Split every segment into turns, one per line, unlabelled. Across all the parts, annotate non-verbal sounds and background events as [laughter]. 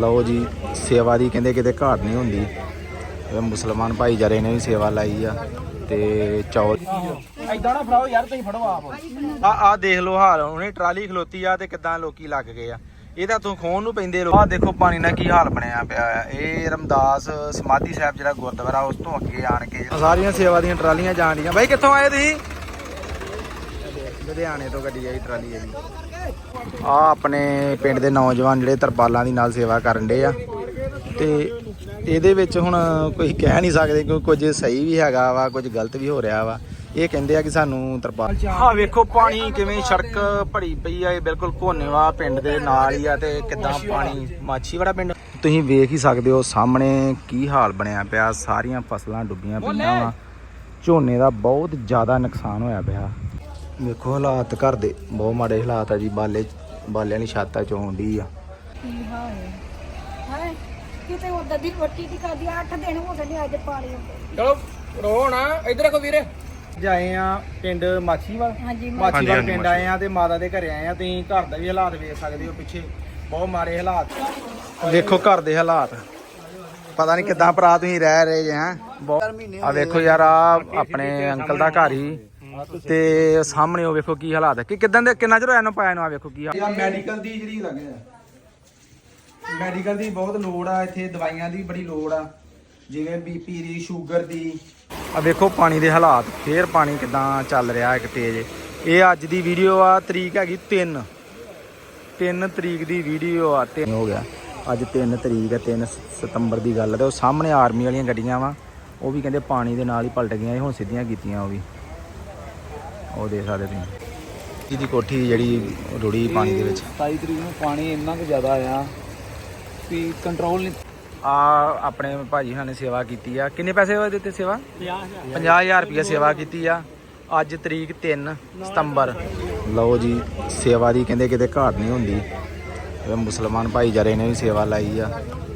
ਲਓ ਜੀ ਸੇਵਾ ਦੀ ਕਹਿੰਦੇ ਕਿਤੇ ਘਾਟ ਨਹੀਂ ਹੁੰਦੀ। ਇਹ ਮੁਸਲਮਾਨ ਭਾਈਚਾਰੇ ਨੇ ਵੀ ਸੇਵਾ ਲਾਈ ਆ ਤੇ ਚੌਲ ਐਦਾਂ ਨਾ ਫੜਾਓ ਯਾਰ ਤੁਸੀਂ ਫੜੋ ਆਪ। ਆ ਆ ਦੇਖ ਲਓ ਹਾਲ ਉਹਨੇ ਟਰਾਲੀ ਖਲੋਤੀ ਆ ਤੇ ਕਿਦਾਂ ਲੋਕੀ ਲੱਗ ਗਏ ਆ। ਇਹਦਾ ਤੋਂ ਖੋਣ ਨੂੰ ਪੈਂਦੇ ਲੋਕ। ਆ ਦੇਖੋ ਪਾਣੀ ਦਾ ਕੀ ਹਾਲ ਬਣਿਆ ਪਿਆ ਆ। ਇਹ ਰਮਦਾਸ ਸਮਾਧੀ ਸਾਹਿਬ ਜਿਹੜਾ ਗੁਰਦੁਆਰਾ ਉਸ ਤੋਂ ਅੱਗੇ ਆਣ ਕੇ ਸਾਰੀਆਂ ਸੇਵਾ ਦੀਆਂ ਟਰਾਲੀਆਂ ਜਾਣ ਡੀਆਂ। ਬਾਈ ਕਿੱਥੋਂ ਆਏ ਤੁਸੀਂ? ਲੁਧਿਆਣੇ ਤੋਂ ਗੱਡੀ ਆਈ ਟਰਾਲੀ ਆਈ ਆ ਆਪਣੇ ਪਿੰਡ ਦੇ ਨੌਜਵਾਨ ਜਿਹੜੇ ਤਰਪਾਲਾਂ ਦੀ ਨਾਲ ਸੇਵਾ ਕਰਨ ਦੇ ਆ। ਤੇ ਇਹਦੇ ਵਿੱਚ ਹੁਣ ਕੋਈ ਕਹਿ ਨਹੀਂ ਸਕਦੇ ਕਿ ਕੁਝ ਸਹੀ ਵੀ ਹੈਗਾ ਵਾ ਕੁਝ ਗਲਤ ਵੀ ਹੋ ਰਿਹਾ ਵਾ। ਇਹ ਕਹਿੰਦੇ ਆ ਕਿ ਸਾਨੂੰ ਤਰਪਾਲ ਆ ਵੇਖੋ ਪਾਣੀ ਕਿਵੇਂ ਸੜਕ ਭੜੀ ਪਈ ਆ ਇਹ ਬਿਲਕੁਲ ਕੋਨੇਵਾ ਪਿੰਡ ਦੇ ਨਾਲ ਹੀ ਆ ਤੇ ਕਿਦਾਂ ਪਾਣੀ ਮਾਛੀਵਾੜਾ ਪਿੰਡ। ਤੁਸੀਂ ਵੇਖ ਹੀ ਸਕਦੇ ਹੋ ਸਾਹਮਣੇ ਕੀ ਹਾਲ ਬਣਿਆ ਪਿਆ ਸਾਰੀਆਂ ਫਸਲਾਂ ਡੁੱਬੀਆਂ ਪਈਆਂ ਵਾ। ਝੋਨੇ ਦਾ ਬਹੁਤ ਜ਼ਿਆਦਾ ਨੁਕਸਾਨ ਹੋਇਆ ਪਿਆ। ਵੇਖੋ ਹਾਲਾਤ ਘਰ ਦੇ ਬਹੁਤ ਮਾੜੇ ਹਾਲਾਤ ਆ ਜੀ ਬਾਲੇ ਬਾਲਿਆਂ ਦੀ ਛੱਤ ਚੋਂਦੀ ਆ।
ਕੀ ਹਾਲ ਹੈ? ਹੈ? ਕਿਤੇ ਉਦੋਂ ਦੀ ਰੋਟੀ ਦੀ ਕਰਦੀ 8 ਦਿਨ ਹੋ ਗਏ ਨੇ ਅੱਜ ਪਾਣੀ ਉੱਤੇ
ਚਲੋ ਰੋ ਨਾ ਇਧਰ ਕੋ ਵੀਰੇ।
ਜਾਏ ਆ ਪਿੰਡ ਮਾਛੀਵਾਲ।
ਹਾਂਜੀ
ਮਾਛੀਵਾਲ। ਪਿੰਡ ਆਏ ਆ ਤੇ ਮਾਤਾ ਦੇ ਘਰੇ ਆਏ ਆ ਤੁਸੀਂ ਘਰ ਦਾ ਵੀ ਹਾਲਾਤ ਵੇਖ ਸਕਦੇ ਹੋ ਪਿੱਛੇ। ਬਹੁਤ ਮਾੜੇ ਹਾਲਾਤ। ਵੇਖੋ ਘਰ ਦੇ ਹਾਲਾਤ। ਪਤਾ ਨਹੀਂ ਕਿਦਾਂ ਭਰਾ ਤੁਸੀਂ ਰਹਿ ਰਹੇ ਜੇ ਹੈ? ਆ ਵੇਖੋ ਯਾਰ ਆ ਆਪਣੇ ਅੰਕਲ ਦਾ ਘਰ ਹੀ। ਤੇ ਸਾਹਮਣੇ ਉਹ ਵੇਖੋ ਕੀ ਹਾਲਾਤ ਹੈ। ਕਿ ਕਿਦਾਂ ਦੇ ਕਿੰਨਾ ਚਿਰ ਹੋਇਆ ਨਾ ਪਾਇਆ ਨੂੰ? ਆ ਵੇਖੋ ਕੀ ਹਾਲ ਮੈਡੀਕਲ ਦੀ ਜਿਹੜੀ ਲੱਗੇ ਮੈਡੀਕਲ ਦੀ ਬਹੁਤ ਲੋੜ ਆ ਇੱਥੇ ਦਵਾਈਆਂ ਦੀ ਬੜੀ ਲੋੜ ਆ। ਜਿਵੇਂ ਬੀਪੀ ਦੀ ਸ਼ੂਗਰ ਦੀ। ਆ ਵੇਖੋ ਪਾਣੀ ਦੇ ਹਾਲਾਤ। ਫੇਰ ਪਾਣੀ ਕਿਦਾਂ ਚੱਲ ਰਿਹਾ ਇੱਕ ਤੇਜ਼। ਇਹ ਅੱਜ ਦੀ ਵੀਡੀਓ ਆ ਤਰੀਕ ਹੈਗੀ 3 3 ਤਰੀਕ ਦੀ ਵੀਡੀਓ ਆ ਤੇ ਹੋ ਗਿਆ। ਅੱਜ 3 ਤਰੀਕ ਹੈ 3 ਸਤੰਬਰ ਦੀ ਗੱਲ ਹੈ। ਤੇ ਉਹ ਸਾਹਮਣੇ ਆਰਮੀ ਵਾਲੀਆਂ ਗੱਡੀਆਂ ਵਾ। ਉਹ ਵੀ ਕਹਿੰਦੇ ਪਾਣੀ ਦੇ ਨਾਲ ਹੀ ਪਲਟ ਗਈਆਂ ਇਹ ਹੁਣ ਸਿੱਧੀਆਂ ਕੀਤੀਆਂ ਉਹ ਵੀ। ਉਹ ਦੇਖ ਸਕਦੇ ਤੁਸੀਂ। ਇਹਦੀ ਕੋਠੀ ਜਿਹੜੀ ਰੁੜੀ ਪਾਣੀ ਦੇ ਵਿੱਚ।
27 ਤਰੀਕ ਨੂੰ ਪਾਣੀ ਇੰਨਾ ਕੁ ਜ਼ਿਆਦਾ ਆਇਆ ਵੀ ਕੰਟਰੋਲ ਨਹੀਂ
ਆ ਆਪਣੇ ਭਾਜੀ ਹੁਣਾਂ ਨੇ ਸੇਵਾ ਕੀਤੀ ਆ। ਕਿੰਨੇ ਪੈਸੇ ਹੋਏ ਦਿੱਤੇ ਸੇਵਾ? 50000 ਰੁਪਏ ਸੇਵਾ ਕੀਤੀ ਆ। ਅੱਜ ਤਰੀਕ 3 ਸਤੰਬਰ। ਲਓ ਜੀ ਸੇਵਾ ਦੀ ਕਹਿੰਦੇ ਕਿਤੇ ਘਾਟ ਨਹੀਂ ਹੁੰਦੀ। ਇਹ ਮੁਸਲਮਾਨ ਭਾਈਚਾਰੇ ਨੇ ਵੀ ਸੇਵਾ ਲਾਈ ਆ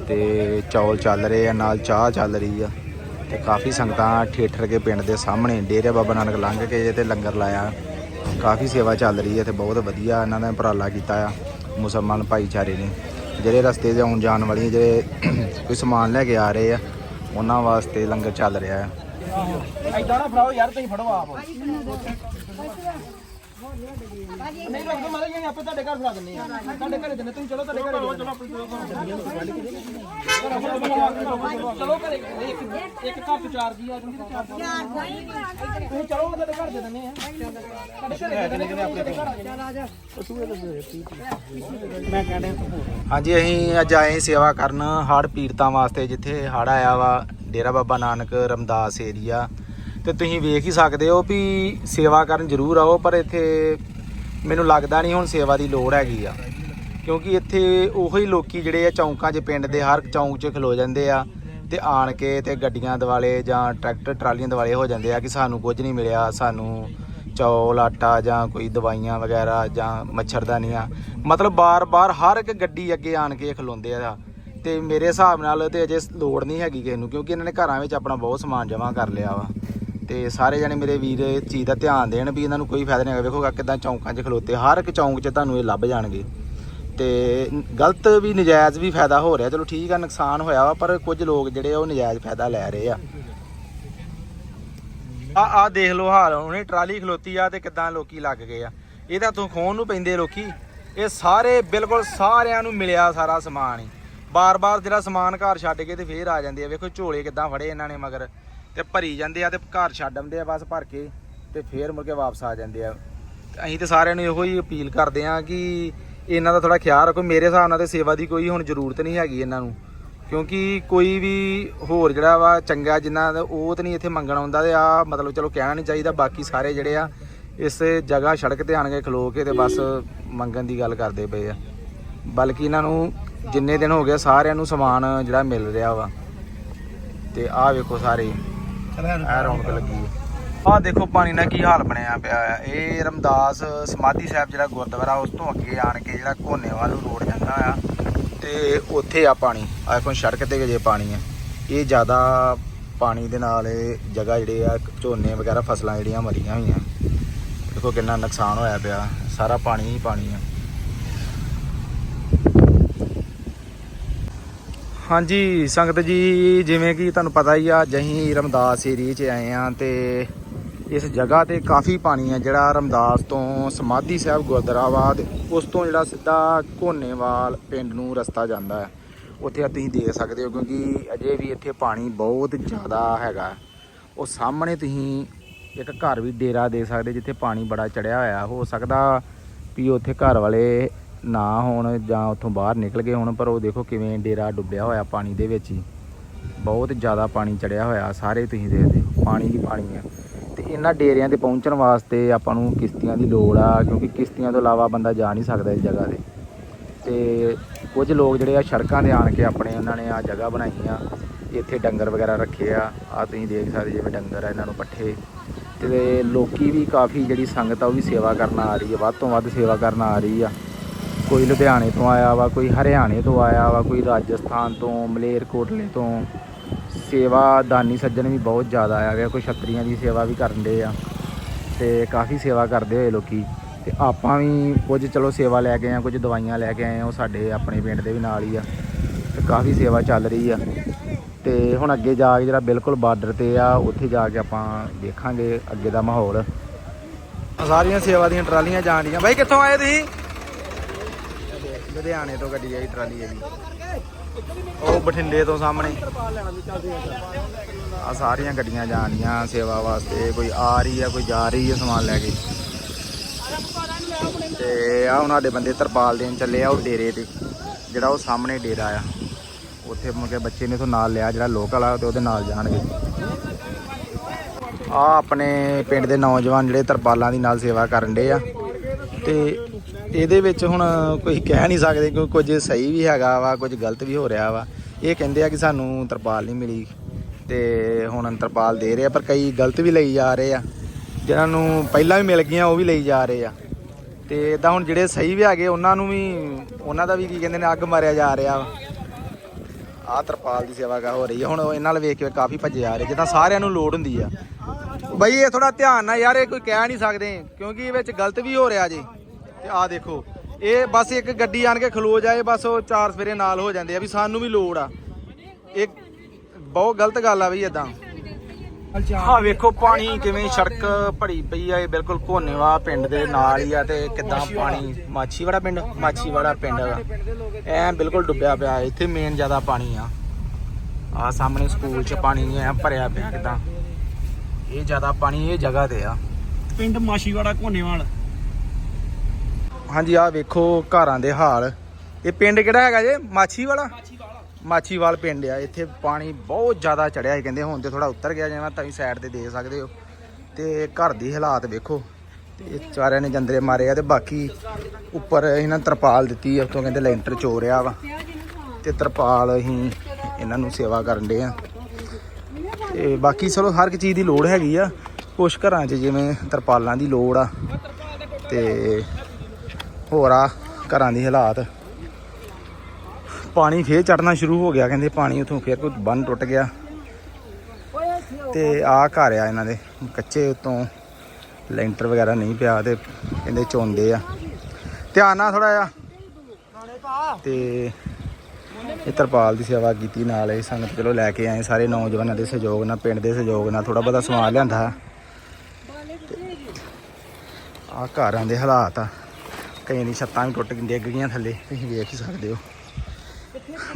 ਤੇ ਚੌਲ ਚੱਲ ਰਹੇ ਆ ਨਾਲ ਚਾਹ ਚੱਲ ਰਹੀ ਆ। ਤੇ ਕਾਫੀ ਸੰਗਤਾਂ ਠੇਠਰ ਕੇ ਪਿੰਡ ਦੇ ਸਾਹਮਣੇ ਡੇਰੇ ਬਾਬਾ ਨਾਨਕ ਲੰਘ ਕੇ ਜੇ ਤੇ ਲੰਗਰ ਲਾਇਆ। ਕਾਫੀ ਸੇਵਾ ਚੱਲ ਰਹੀ ਹੈ ਤੇ ਬਹੁਤ ਵਧੀਆ ਇਹਨਾਂ ਨੇ ਉਪਰਾਲਾ ਕੀਤਾ ਆ, ਮੁਸਲਮਾਨ ਭਾਈਚਾਰੇ ਨੇ। ਜਿਹੜੇ ਰਸਤੇ 'ਚ ਆਉਣ ਜਾਣ ਵਾਲੀ ਜਿਹੜੇ [clears throat] ਕੋਈ ਸਮਾਨ ਲੈ ਕੇ ਆ ਰਹੇ ਆ, ਉਹਨਾਂ ਵਾਸਤੇ ਲੰਗਰ ਚੱਲ ਰਿਹਾ ਆ। ਐਦਾਂ ਨਾ ਫੜਾਓ ਯਾਰ, ਤੁਸੀਂ ਫੜੋ ਆਪ। ਨਹੀਂ ਲੱਗਦਾ ਮਾਰੇ ਜੀ ਆਪੇ ਤੁਹਾਡੇ ਘਰ ਫੜਾ ਦਿੰਨੇ ਆ ਤੁਹਾਡੇ ਘਰੇ ਦਿੰਨੇ ਤੁਸੀਂ ਚਲੋ ਤੁਹਾਡੇ ਘਰੇ
ਚਲੋ ਘਰੇ ਇੱਕ ਇੱਕ ਕੱਪ ਚਾਰ ਦੀ ਆ ਜਾਂਦੀ ਚਾਰ ਤੁਸੀਂ ਚਲੋ ਤੁਹਾਡੇ ਘਰ ਦੇ ਦਿੰਨੇ ਆ। ਤੁਹਾਡੇ ਘਰੇ ਦੇ ਦਿੰਨੇ ਆਪਣੇ ਮੈਂ ਕਹਿੰਦਾ
ਹਾਂਜੀ, ਅਸੀਂ ਅੱਜ ਆਏ ਸੀ ਸੇਵਾ ਕਰਨ ਹੜ ਪੀੜਤਾਂ ਵਾਸਤੇ, ਜਿੱਥੇ ਹੜ ਆਇਆ ਵਾ, ਡੇਰਾ ਬਾਬਾ ਨਾਨਕ, ਰਮਦਾਸ ਏਰੀਆ। ਤੇ ਤੁਸੀਂ ਵੇਖ ਹੀ ਸਕਦੇ ਹੋ ਵੀ ਸੇਵਾ ਕਰਨ ਜ਼ਰੂਰ ਆਓ, ਪਰ ਇੱਥੇ ਮੈਨੂੰ ਲੱਗਦਾ ਨਹੀਂ ਹੁਣ ਸੇਵਾ ਦੀ ਲੋੜ ਹੈਗੀ ਆ। ਕਿਉਂਕਿ ਇੱਥੇ ਉਹੀ ਲੋਕੀ ਜਿਹੜੇ ਆ ਚੌਂਕਾਂ 'ਚ, ਪਿੰਡ ਦੇ ਹਰ ਚੌਂਕ 'ਚ ਖਲੋ ਜਾਂਦੇ ਆ ਤੇ ਆਣ ਕੇ ਤੇ ਗੱਡੀਆਂ ਦਿਵਾਲੇ ਜਾਂ ਟਰੈਕਟਰ, ਟਰਾਲੀਆਂ ਦਿਵਾਲੇ ਹੋ ਜਾਂਦੇ ਆ ਕਿ ਸਾਨੂੰ ਕੁਝ ਨਹੀਂ ਮਿਲਿਆ, ਸਾਨੂੰ ਚੌਲ, ਆਟਾ ਜਾਂ ਕੋਈ ਦਵਾਈਆਂ ਵਗੈਰਾ ਜਾਂ ਮੱਛਰਦਾਨੀਆਂ। ਮਤਲਬ ਬਾਰ-ਬਾਰ ਹਰ ਇੱਕ ਗੱਡੀ ਅੱਗੇ ਆਣ ਕੇ ਖਲੋਂਦੇ ਆ। ਤੇ ਮੇਰੇ ਹਿਸਾਬ ਨਾਲ ਤੇ ਅਜੇ ਲੋੜ ਨਹੀਂ ਹੈਗੀ ਕਿਸੇ ਨੂੰ, ਕਿਉਂਕਿ ਇਹਨਾਂ ਨੇ ਘਰਾਂ ਵਿੱਚ ਆਪਣਾ ਬਹੁਤ ਸਮਾਨ ਜਮ੍ਹਾਂ ਕਰ ਲਿਆ ਵਾ। ਤੇ ਸਾਰੇ ਜਣੇ ਮੇਰੇ ਵੀਰ ਇਸ ਚੀਜ਼ ਦਾ ਧਿਆਨ ਦੇਣ ਵੀ ਇਹਨਾਂ ਨੂੰ ਕੋਈ ਫਾਇਦਾ ਨਹੀਂ ਹੈਗਾ। ਵੇਖੋ ਕਿਦਾਂ ਚੌਂਕਾਂ 'ਚ ਖਲੋਤੇ, ਹਰ ਇੱਕ ਚੌਂਕ 'ਚ ਤੁਹਾਨੂੰ ਇਹ ਲੱਭ ਜਾਣਗੇ। ਤੇ ਗਲਤ ਵੀ, ਨਜਾਇਜ਼ ਵੀ ਫਾਇਦਾ ਹੋ ਰਿਹਾ। ਚਲੋ ਠੀਕ ਆ, ਨੁਕਸਾਨ ਹੋਇਆ ਵਾ, ਪਰ ਕੁਝ ਲੋਕ ਜਿਹੜੇ ਆ ਉਹ ਨਜਾਇਜ਼ ਫਾਇਦਾ ਲੈ ਰਹੇ ਆ। ਆ ਆ ਦੇਖ ਲਓ ਹਾਲ ਉਹਨੇ ਟਰਾਲੀ ਖਲੋਤੀ ਆ ਤੇ ਕਿਦਾਂ ਲੋਕੀ ਲੱਗ ਗਏ ਆ। ਇਹਦਾ ਤੋਂ ਖੋਣ ਨੂੰ ਪੈਂਦੇ ਲੋਕੀ। ਇਹ ਸਾਰੇ, ਬਿਲਕੁਲ ਸਾਰਿਆਂ ਨੂੰ ਮਿਲਿਆ ਸਾਰਾ ਸਮਾਨ ਹੀ। ਬਾਰ-ਬਾਰ ਜਿਹੜਾ ਸਮਾਨ ਘਰ ਛੱਡ ਕੇ ਤੇ ਫੇਰ ਆ ਜਾਂਦੇ ਆ। ਵੇਖੋ ਝੋਲੇ ਕਿਦਾਂ ਫੜੇ ਇਹਨਾਂ ਨੇ ਮਗਰ। ਤੇ ਭਰੀ ਜਾਂਦੇ ਆ ਤੇ ਘਰ ਛੱਡ ਆਉਂਦੇ ਆ ਬਸ ਭਰ ਕੇ ਤੇ ਫੇਰ ਮੁੜ ਕੇ ਵਾਪਸ ਆ ਜਾਂਦੇ ਆ। ਤੇ ਅਸੀਂ ਤੇ ਸਾਰਿਆਂ ਨੂੰ ਇਹੋ ਹੀ ਅਪੀਲ ਕਰਦੇ ਆ ਕਿ ਇਹਨਾਂ ਦਾ ਥੋੜਾ ਖਿਆਲ ਰੱਖੋ। ਮੇਰੇ ਹਿਸਾਬ ਨਾਲ ਤੇ ਸੇਵਾ ਦੀ ਕੋਈ ਹੁਣ ਜ਼ਰੂਰਤ ਨਹੀਂ ਹੈਗੀ ਇਹਨਾਂ ਨੂੰ। ਕਿਉਂਕਿ ਕੋਈ ਵੀ ਹੋਰ ਜਿਹੜਾ ਵਾ ਚੰਗਾ ਜਿੰਨਾ ਉਹ ਤਾਂ ਨਹੀਂ ਇੱਥੇ ਮੰਗਣ ਆਉਂਦਾ ਤੇ ਆ ਮਤਲਬ ਚਲੋ ਕਹਿਣਾ ਨਹੀਂ ਚਾਹੀਦਾ, ਬਾਕੀ ਸਾਰੇ ਜਿਹੜੇ ਆ ਇਸ ਜਗ੍ਹਾ ਸੜਕ ਤੇ ਆਣ ਕੇ ਖਲੋ ਕੇ ਤੇ ਬਸ ਮੰਗਣ ਦੀ ਗੱਲ ਕਰਦੇ ਪਏ ਆ। ਬਲਕਿ ਇਹਨਾਂ ਨੂੰ ਜਿੰਨੇ ਦਿਨ ਹੋ ਗਏ ਸਾਰਿਆਂ ਨੂੰ ਸਮਾਨ ਜਿਹੜਾ ਮਿਲ ਰਿਹਾ ਵਾ। ਤੇ ਆਹ ਵੇਖੋ ਸਾਰੇ। ਰੌਣਕ ਲੱਗੀ ਆਹ ਦੇਖੋ ਪਾਣੀ ਦਾ ਕੀ ਹਾਲ ਬਣਿਆ ਪਿਆ ਆ। ਇਹ ਰਮਦਾਸ ਸਮਾਧੀ ਸਾਹਿਬ ਜਿਹੜਾ ਗੁਰਦੁਆਰਾ ਉਸ ਤੋਂ ਅੱਗੇ ਆਣ ਕੇ ਜਿਹੜਾ ਕੋਨੇਵਾਲ ਨੂੰ ਰੋਡ ਜਾਂਦਾ ਆ ਤੇ ਉੱਥੇ ਆ ਪਾਣੀ। ਆ ਦੇਖੋ ਸੜਕ ਤੇ ਜੇ ਪਾਣੀ ਆ। ਇਹ ਜ਼ਿਆਦਾ ਪਾਣੀ ਦੇ ਨਾਲ ਇਹ ਜਗ੍ਹਾ ਜਿਹੜੇ ਆ ਝੋਨੇ ਵਗੈਰਾ ਫਸਲਾਂ ਜਿਹੜੀਆਂ ਮਰੀਆਂ ਹੋਈਆਂ। ਦੇਖੋ ਕਿੰਨਾ ਨੁਕਸਾਨ ਹੋਇਆ ਪਿਆ। ਸਾਰਾ ਪਾਣੀ ਹੀ ਪਾਣੀ ਆ। ਹਾਂਜੀ, ਸੰਗਤ ਜੀ, ਜਿਵੇਂ ਕਿ ਤੁਹਾਨੂੰ ਪਤਾ ਹੀ ਆ, ਜਹੀਂ ਰਮਦਾਸ ਏਰੀਏ 'ਚ ਆਏ ਆ ਤੇ ਇਸ ਜਗ੍ਹਾ ਤੇ ਕਾਫੀ ਪਾਣੀ ਆ ਜਿਹੜਾ ਰਮਦਾਸ ਤੋਂ ਸਮਾਧੀ ਸਾਹਿਬ ਗੁਰਦੁਆਰਾਵਾਦ ਉਸ ਤੋਂ ਜਿਹੜਾ ਸਿੱਧਾ ਕੋਨੇਵਾਲ ਪਿੰਡ ਨੂੰ ਰਸਤਾ ਜਾਂਦਾ ਹੈ। ਉੱਥੇ ਆ ਤੁਸੀਂ ਦੇਖ ਸਕਦੇ ਹੋ ਕਿਉਂਕਿ ਅਜੇ ਵੀ ਇੱਥੇ ਪਾਣੀ ਬਹੁਤ ਜ਼ਿਆਦਾ ਹੈਗਾ। ਉਹ ਸਾਹਮਣੇ ਤੁਸੀਂ ਇੱਕ ਘਰ ਵੀ ਡੇਰਾ ਦੇ ਸਕਦੇ ਜਿੱਥੇ ਪਾਣੀ ਬੜਾ ਚੜਿਆ ਹੋਇਆ। ਹੋ ਸਕਦਾ ਵੀ ਉੱਥੇ ਘਰ ਵਾਲੇ ਨਾ ਹੋਣ ਜਾਂ ਉੱਥੋਂ ਬਾਹਰ ਨਿਕਲ ਗਏ ਹੋਣ, ਪਰ ਉਹ ਦੇਖੋ ਕਿਵੇਂ ਡੇਰਾ ਡੁੱਬਿਆ ਹੋਇਆ ਪਾਣੀ ਦੇ ਵਿੱਚ ਹੀ। ਬਹੁਤ ਜ਼ਿਆਦਾ ਪਾਣੀ ਚੜਿਆ ਹੋਇਆ, ਸਾਰੇ ਤੁਸੀਂ ਦੇਖਦੇ ਪਾਣੀ ਹੀ ਪਾਣੀ ਆ। ਤੇ ਇਹਨਾਂ ਡੇਰਿਆਂ ਤੇ ਪਹੁੰਚਣ ਵਾਸਤੇ ਆਪਾਂ ਨੂੰ ਕਿਸ਼ਤੀਆਂ ਦੀ ਲੋੜ ਆ, ਕਿਉਂਕਿ ਕਿਸ਼ਤੀਆਂ ਤੋਂ ਇਲਾਵਾ ਬੰਦਾ ਜਾ ਨਹੀਂ ਸਕਦਾ ਇਸ ਜਗ੍ਹਾ ਤੇ। ਤੇ ਕੁਝ ਲੋਕ ਜਿਹੜੇ ਆ ਸੜਕਾਂ ਤੇ ਆਣ ਕੇ ਆਪਣੇ ਉਹਨਾਂ ਨੇ ਆ ਜਗ੍ਹਾ ਬਣਾਈ ਆ, ਇੱਥੇ ਡੰਗਰ ਵਗੈਰਾ ਰੱਖੇ ਆ ਆ ਤੁਸੀਂ ਦੇਖ ਸਕਦੇ ਜਿਵੇਂ ਡੰਗਰ ਆ ਇਹਨਾਂ ਨੂੰ ਪੱਠੇ। ਤੇ ਲੋਕੀ ਵੀ ਕਾਫੀ ਜਿਹੜੀ ਸੰਗਤ ਆ ਉਹ ਵੀ ਸੇਵਾ ਕਰਨ ਆ ਰਹੀ ਹੈ ਵੱਧ ਤੋਂ ਵੱਧ ਸੇਵਾ ਕਰਨ ਆ ਰਹੀ ਆ। ਕੋਈ ਲੁਧਿਆਣੇ ਤੋਂ ਆਇਆ ਵਾ, ਕੋਈ ਹਰਿਆਣੇ ਤੋਂ ਆਇਆ ਵਾ, ਕੋਈ ਰਾਜਸਥਾਨ ਤੋਂ, ਮਲੇਰਕੋਟਲੇ ਤੋਂ। ਸੇਵਾਦਾਨੀ ਸੱਜਣ ਵੀ ਬਹੁਤ ਜ਼ਿਆਦਾ ਆਇਆ ਗਿਆ, ਕੋਈ ਛੱਤਰੀਆਂ ਦੀ ਸੇਵਾ ਵੀ ਕਰਨ ਦੇ ਆ। ਤੇ ਕਾਫੀ ਸੇਵਾ ਕਰਦੇ ਹੋਏ ਲੋਕੀ। ਤੇ ਆਪਾਂ ਵੀ ਕੁਝ ਚਲੋ ਸੇਵਾ ਲੈ ਕੇ ਆਏ ਆ ਕੁਝ ਦਵਾਈਆਂ ਲੈ ਕੇ ਆਏ ਆ ਉਹ ਸਾਡੇ ਆਪਣੇ ਪਿੰਡ ਦੇ ਵੀ ਨਾਲ ਹੀ ਆ। ਤੇ ਕਾਫੀ ਸੇਵਾ ਚੱਲ ਰਹੀ ਆ। ਤੇ ਹੁਣ ਅੱਗੇ ਜਾ ਕੇ ਜਿਹੜਾ ਬਿਲਕੁਲ ਬਾਰਡਰ ਤੇ ਆ, ਉੱਥੇ ਜਾ ਕੇ ਆਪਾਂ ਦੇਖਾਂਗੇ ਅੱਗੇ ਦਾ ਮਾਹੌਲ। ਸਾਰੀਆਂ ਸੇਵਾ ਦੀਆਂ ਟਰਾਲੀਆਂ ਜਾਣ ਡੀਆਂ। ਬਾਈ ਕਿੱਥੋਂ ਆਏ ਤੁਸੀਂ? ਲੁਧਿਆਣੇ ਤੋਂ ਗੱਡੀ ਆਈ ਟਰਾਲੀ ਆਈ ਉਹ ਬਠਿੰਡੇ ਤੋਂ ਸਾਹਮਣੇ। ਆ ਸਾਰੀਆਂ ਗੱਡੀਆਂ ਜਾਣੀਆਂ ਸੇਵਾ ਵਾਸਤੇ, ਕੋਈ ਆ ਰਹੀ ਆ, ਕੋਈ ਜਾ ਰਹੀ ਆ ਸਮਾਨ ਲੈ ਕੇ। ਤੇ ਆ ਉਹਨਾਂ ਦੇ ਬੰਦੇ ਤਰਪਾਲ ਦੇਣ ਚੱਲੇ ਆ, ਉਹ ਡੇਰੇ ਤੇ, ਜਿਹੜਾ ਉਹ ਸਾਹਮਣੇ ਡੇਰਾ ਆ। ਉੱਥੇ ਮੁਕੇ ਬੱਚੇ ਨੇ ਤੋਂ ਨਾਲ ਲਿਆ, ਜਿਹੜਾ ਲੋਕਲ ਆ, ਤੇ ਉਹਦੇ ਨਾਲ ਜਾਣਗੇ। ਆ ਆਪਣੇ ਪਿੰਡ ਦੇ ਨੌਜਵਾਨ ਜਿਹੜੇ ਤਰਪਾਲਾਂ ਦੀ ਨਾਲ ਸੇਵਾ ਕਰਨ ਦੇ ਆ, ਤੇ ਇਹਦੇ ਵਿੱਚ ਹੁਣ ਕੋਈ ਕਹਿ ਨਹੀਂ ਸਕਦੇ ਕਿ ਕੁਝ ਸਹੀ ਵੀ ਹੈਗਾ ਵਾ, ਕੁਝ ਗਲਤ ਵੀ ਹੋ ਰਿਹਾ ਵਾ। ਇਹ ਕਹਿੰਦੇ ਆ ਕਿ ਸਾਨੂੰ ਤਰਪਾਲ ਨਹੀਂ ਮਿਲੀ ਤੇ ਹੁਣ ਤਰਪਾਲ ਦੇ ਰਹੇ ਆ, ਪਰ ਕਈ ਗਲਤ ਵੀ ਲਈ ਜਾ ਰਹੇ ਆ। ਜਿਹਨਾਂ ਨੂੰ ਪਹਿਲਾਂ ਵੀ ਮਿਲ ਗਈਆਂ, ਉਹ ਵੀ ਲਈ ਜਾ ਰਹੇ ਆ। ਤੇ ਇਦਾਂ ਹੁਣ ਜਿਹੜੇ ਸਹੀ ਵੀ ਹੈਗੇ, ਉਹਨਾਂ ਨੂੰ ਵੀ, ਉਹਨਾਂ ਦਾ ਵੀ ਕੀ ਕਹਿੰਦੇ ਨੇ, ਅੱਗ ਮਾਰਿਆ ਜਾ ਰਿਹਾ ਵਾ। ਆਹ ਤਰਪਾਲ ਦੀ ਸੇਵਾ ਕਾ ਹੋ ਰਹੀ ਹੈ ਹੁਣ ਇਹਨਾਂ ਨਾਲ ਵੇਖ ਕੇ ਕਾਫੀ ਭੱਜੇ ਆ ਰਹੇ, ਜਿੱਦਾਂ ਸਾਰਿਆਂ ਨੂੰ ਲੋੜ ਹੁੰਦੀ ਆ। ਬਈ ਇਹ ਥੋੜਾ ਧਿਆਨ ਨਾਲ ਯਾਰ, ਇਹ ਕੋਈ ਕਹਿ ਨਹੀਂ ਸਕਦੇ, ਕਿਉਂਕਿ ਇਹ ਵਿੱਚ ਗਲਤ ਵੀ ਹੋ ਰਿਹਾ ਜੀ। ਤੇ ਆਹ ਦੇਖੋ ਇਹ ਬਸ ਇੱਕ ਗੱਡੀ ਆਣ ਕੇ ਖਲੋ ਜਾਏ ਬਸ ਉਹ ਚਾਰ ਸਵੇਰੇ ਨਾਲ ਹੋ ਜਾਂਦੇ ਆ ਵੀ ਸਾਨੂੰ ਵੀ ਲੋੜ ਆ। ਇਹ ਬਹੁਤ ਗਲਤ ਗੱਲ ਆ ਬਈ ਇਦਾਂ ਹਾਂ ਵੇਖੋ ਪਾਣੀ ਕਿਵੇਂ ਸੜਕ ਭਰੀ ਪਈ ਆ ਇਹ ਬਿਲਕੁਲ ਕੋਨੇਵਾ ਪਿੰਡ ਦੇ ਨਾਲ ਹੀ ਆ ਤੇ ਕਿਦਾਂ ਪਾਣੀ ਮਾਛੀਵਾੜਾ ਪਿੰਡ ਮਾਛੀਵਾੜਾ ਪਿੰਡ ਐ ਬਿਲਕੁਲ ਡੁੱਬਿਆ ਪਿਆ ਇੱਥੇ ਮੇਨ ਜ਼ਿਆਦਾ ਪਾਣੀ ਆ। ਆ ਸਾਹਮਣੇ ਸਕੂਲ 'ਚ ਪਾਣੀ ਐ ਭਰਿਆ ਪਿਆ ਕਿਦਾਂ। ਇਹ ਜ਼ਿਆਦਾ ਪਾਣੀ ਇਹ ਜਗ੍ਹਾ ਤੇ ਆ।
ਪਿੰਡ ਮਾਸ਼ੀਵਾੜਾ ਕੋਨੇਵਾਲ
ਹਾਂਜੀ, ਆਹ ਵੇਖੋ ਘਰਾਂ ਦੇ ਹਾਲ। ਇਹ ਪਿੰਡ ਕਿਹੜਾ ਹੈਗਾ ਜੇ? ਮਾਛੀਵਾਲਾ? ਮਾਛੀਵਾਲ ਪਿੰਡ ਆ। ਇੱਥੇ ਪਾਣੀ ਬਹੁਤ ਜ਼ਿਆਦਾ ਚੜਿਆ ਹੈ ਕਹਿੰਦੇ ਹੁਣ ਤੇ ਥੋੜਾ ਉੱਤਰ ਗਿਆ ਜਿਵੇਂ ਤੁਸੀਂ ਸਾਈਡ ਤੇ ਦੇਖ ਸਕਦੇ ਹੋ। ਤੇ ਘਰ ਦੀ ਹਾਲਾਤ ਵੇਖੋ। ਤੇ ਚਾਰਿਆਂ ਨੇ ਜੰਦਰੇ ਮਾਰੇ ਆ ਤੇ ਬਾਕੀ ਉੱਪਰ ਇਹਨਾਂ ਤਰਪਾਲ ਦਿੱਤੀ ਆ ਉਤੋਂ ਕਹਿੰਦੇ ਲੈਂਟਰ ਚੋਰਿਆ ਵਾ। ਤੇ ਤਰਪਾਲ ਅਸੀਂ ਇਹਨਾਂ ਨੂੰ ਸੇਵਾ ਕਰਨ ਦੇ ਆ। ਤੇ ਬਾਕੀ ਚਲੋ ਹਰ ਇੱਕ ਚੀਜ਼ ਦੀ ਲੋੜ ਹੈਗੀ ਆ। ਕੁਛ ਘਰਾਂ 'ਚ ਜਿਵੇਂ ਤਰਪਾਲਾਂ ਦੀ ਲੋੜ ਆ। ਤੇ ਹੋਰ ਆ ਘਰਾਂ ਦੀ ਹਾਲਾਤ। ਪਾਣੀ ਫੇਰ ਚੜਨਾ ਸ਼ੁਰੂ ਹੋ ਗਿਆ, ਕਹਿੰਦੇ ਪਾਣੀ ਉਥੋਂ ਫੇਰ ਕੋਈ ਬੰਨ ਟੁੱਟ ਗਿਆ। ਤੇ ਆ ਘਰ ਆ ਇਹਨਾਂ ਦੇ, ਕੱਚੇ ਉਤੋਂ ਲੈਂਟਰ ਵਗੈਰਾ ਨਹੀਂ ਪਿਆ ਤੇ ਕਹਿੰਦੇ ਚੋਂਦੇ ਆ। ਧਿਆਨ ਨਾਲ ਥੋੜਾ ਜਿਹਾ। ਤੇ ਇਹ ਤਰਪਾਲ ਦੀ ਸੇਵਾ ਕੀਤੀ ਨਾਲ ਇਹ ਸੰਗਤ, ਚਲੋ ਲੈ ਕੇ ਆਏ ਸਾਰੇ ਨੌਜਵਾਨਾਂ ਦੇ ਸਹਿਯੋਗ ਨਾਲ, ਪਿੰਡ ਦੇ ਸਹਿਯੋਗ ਨਾਲ ਥੋੜਾ ਬਹੁਤਾ ਸਮਾਨ ਲਿਆਂਦਾ। ਆ ਘਰਾਂ ਦੇ ਹਾਲਾਤ ਆ। ਕਈਆਂ ਦੀ ਛੱਤਾਂ ਵੀ ਟੁੱਟ ਕੇ ਡਿੱਗ ਗਈਆਂ ਥੱਲੇ। ਤੁਸੀਂ ਵੇਖ ਹੀ ਸਕਦੇ ਹੋ।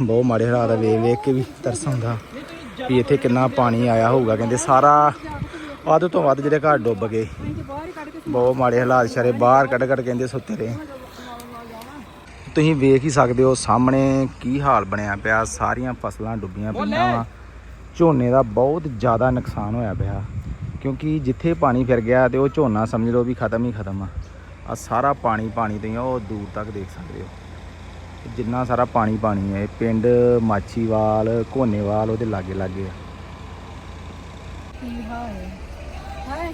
ਬਹੁਤ ਮਾੜੇ ਹਾਲਾਤ ਆ, ਵੇਖ ਵੇਖ ਕੇ ਵੀ ਤਰਸ ਆਉਂਦਾ। ਵੀ ਇੱਥੇ ਕਿੰਨਾ ਪਾਣੀ ਆਇਆ ਹੋਊਗਾ, ਕਹਿੰਦੇ ਸਾਰਾ ਵੱਧ ਤੋਂ ਵੱਧ ਜਿਹੜੇ ਘਰ ਡੁੱਬ ਗਏ। ਬਹੁਤ ਮਾੜੇ ਹਾਲਾਤ ਸਾਰੇ ਬਾਹਰ ਕੱਢ ਕੱਢ ਕਹਿੰਦੇ ਸੁੱਤੇ ਰਹੇ। ਤੁਸੀਂ ਵੇਖ ਹੀ ਸਕਦੇ ਹੋ, ਸਾਹਮਣੇ ਕੀ ਹਾਲ ਬਣਿਆ ਪਿਆ, ਸਾਰੀਆਂ ਫਸਲਾਂ ਡੁੱਬੀਆਂ ਪਈਆਂ ਵਾ। ਝੋਨੇ ਦਾ ਬਹੁਤ ਜ਼ਿਆਦਾ ਨੁਕਸਾਨ ਹੋਇਆ ਪਿਆ, ਕਿਉਂਕਿ ਜਿੱਥੇ ਪਾਣੀ ਫਿਰ ਗਿਆ ਤੇ ਉਹ ਝੋਨਾ ਸਮਝ ਲਓ ਵੀ ਖਤਮ ਹੀ ਖਤਮ ਆ। ਆ ਸਾਰਾ ਪਾਣੀ ਪਾਣੀ ਤੇ ਉਹ ਦੂਰ ਤੱਕ ਦੇਖ ਸਕਦੇ ਹੋ। ਜਿੰਨਾ ਸਾਰਾ ਪਾਣੀ ਪਾਣੀ ਹੈ ਇਹ ਪਿੰਡ ਮਾਛੀਵਾਲ ਕੋਨੇਵਾਲ ਉਹਦੇ ਲਾਗੇ ਲਾਗੇ ਆ।
ਕੀ ਹਾਲ ਹੈ? ਹਾਏ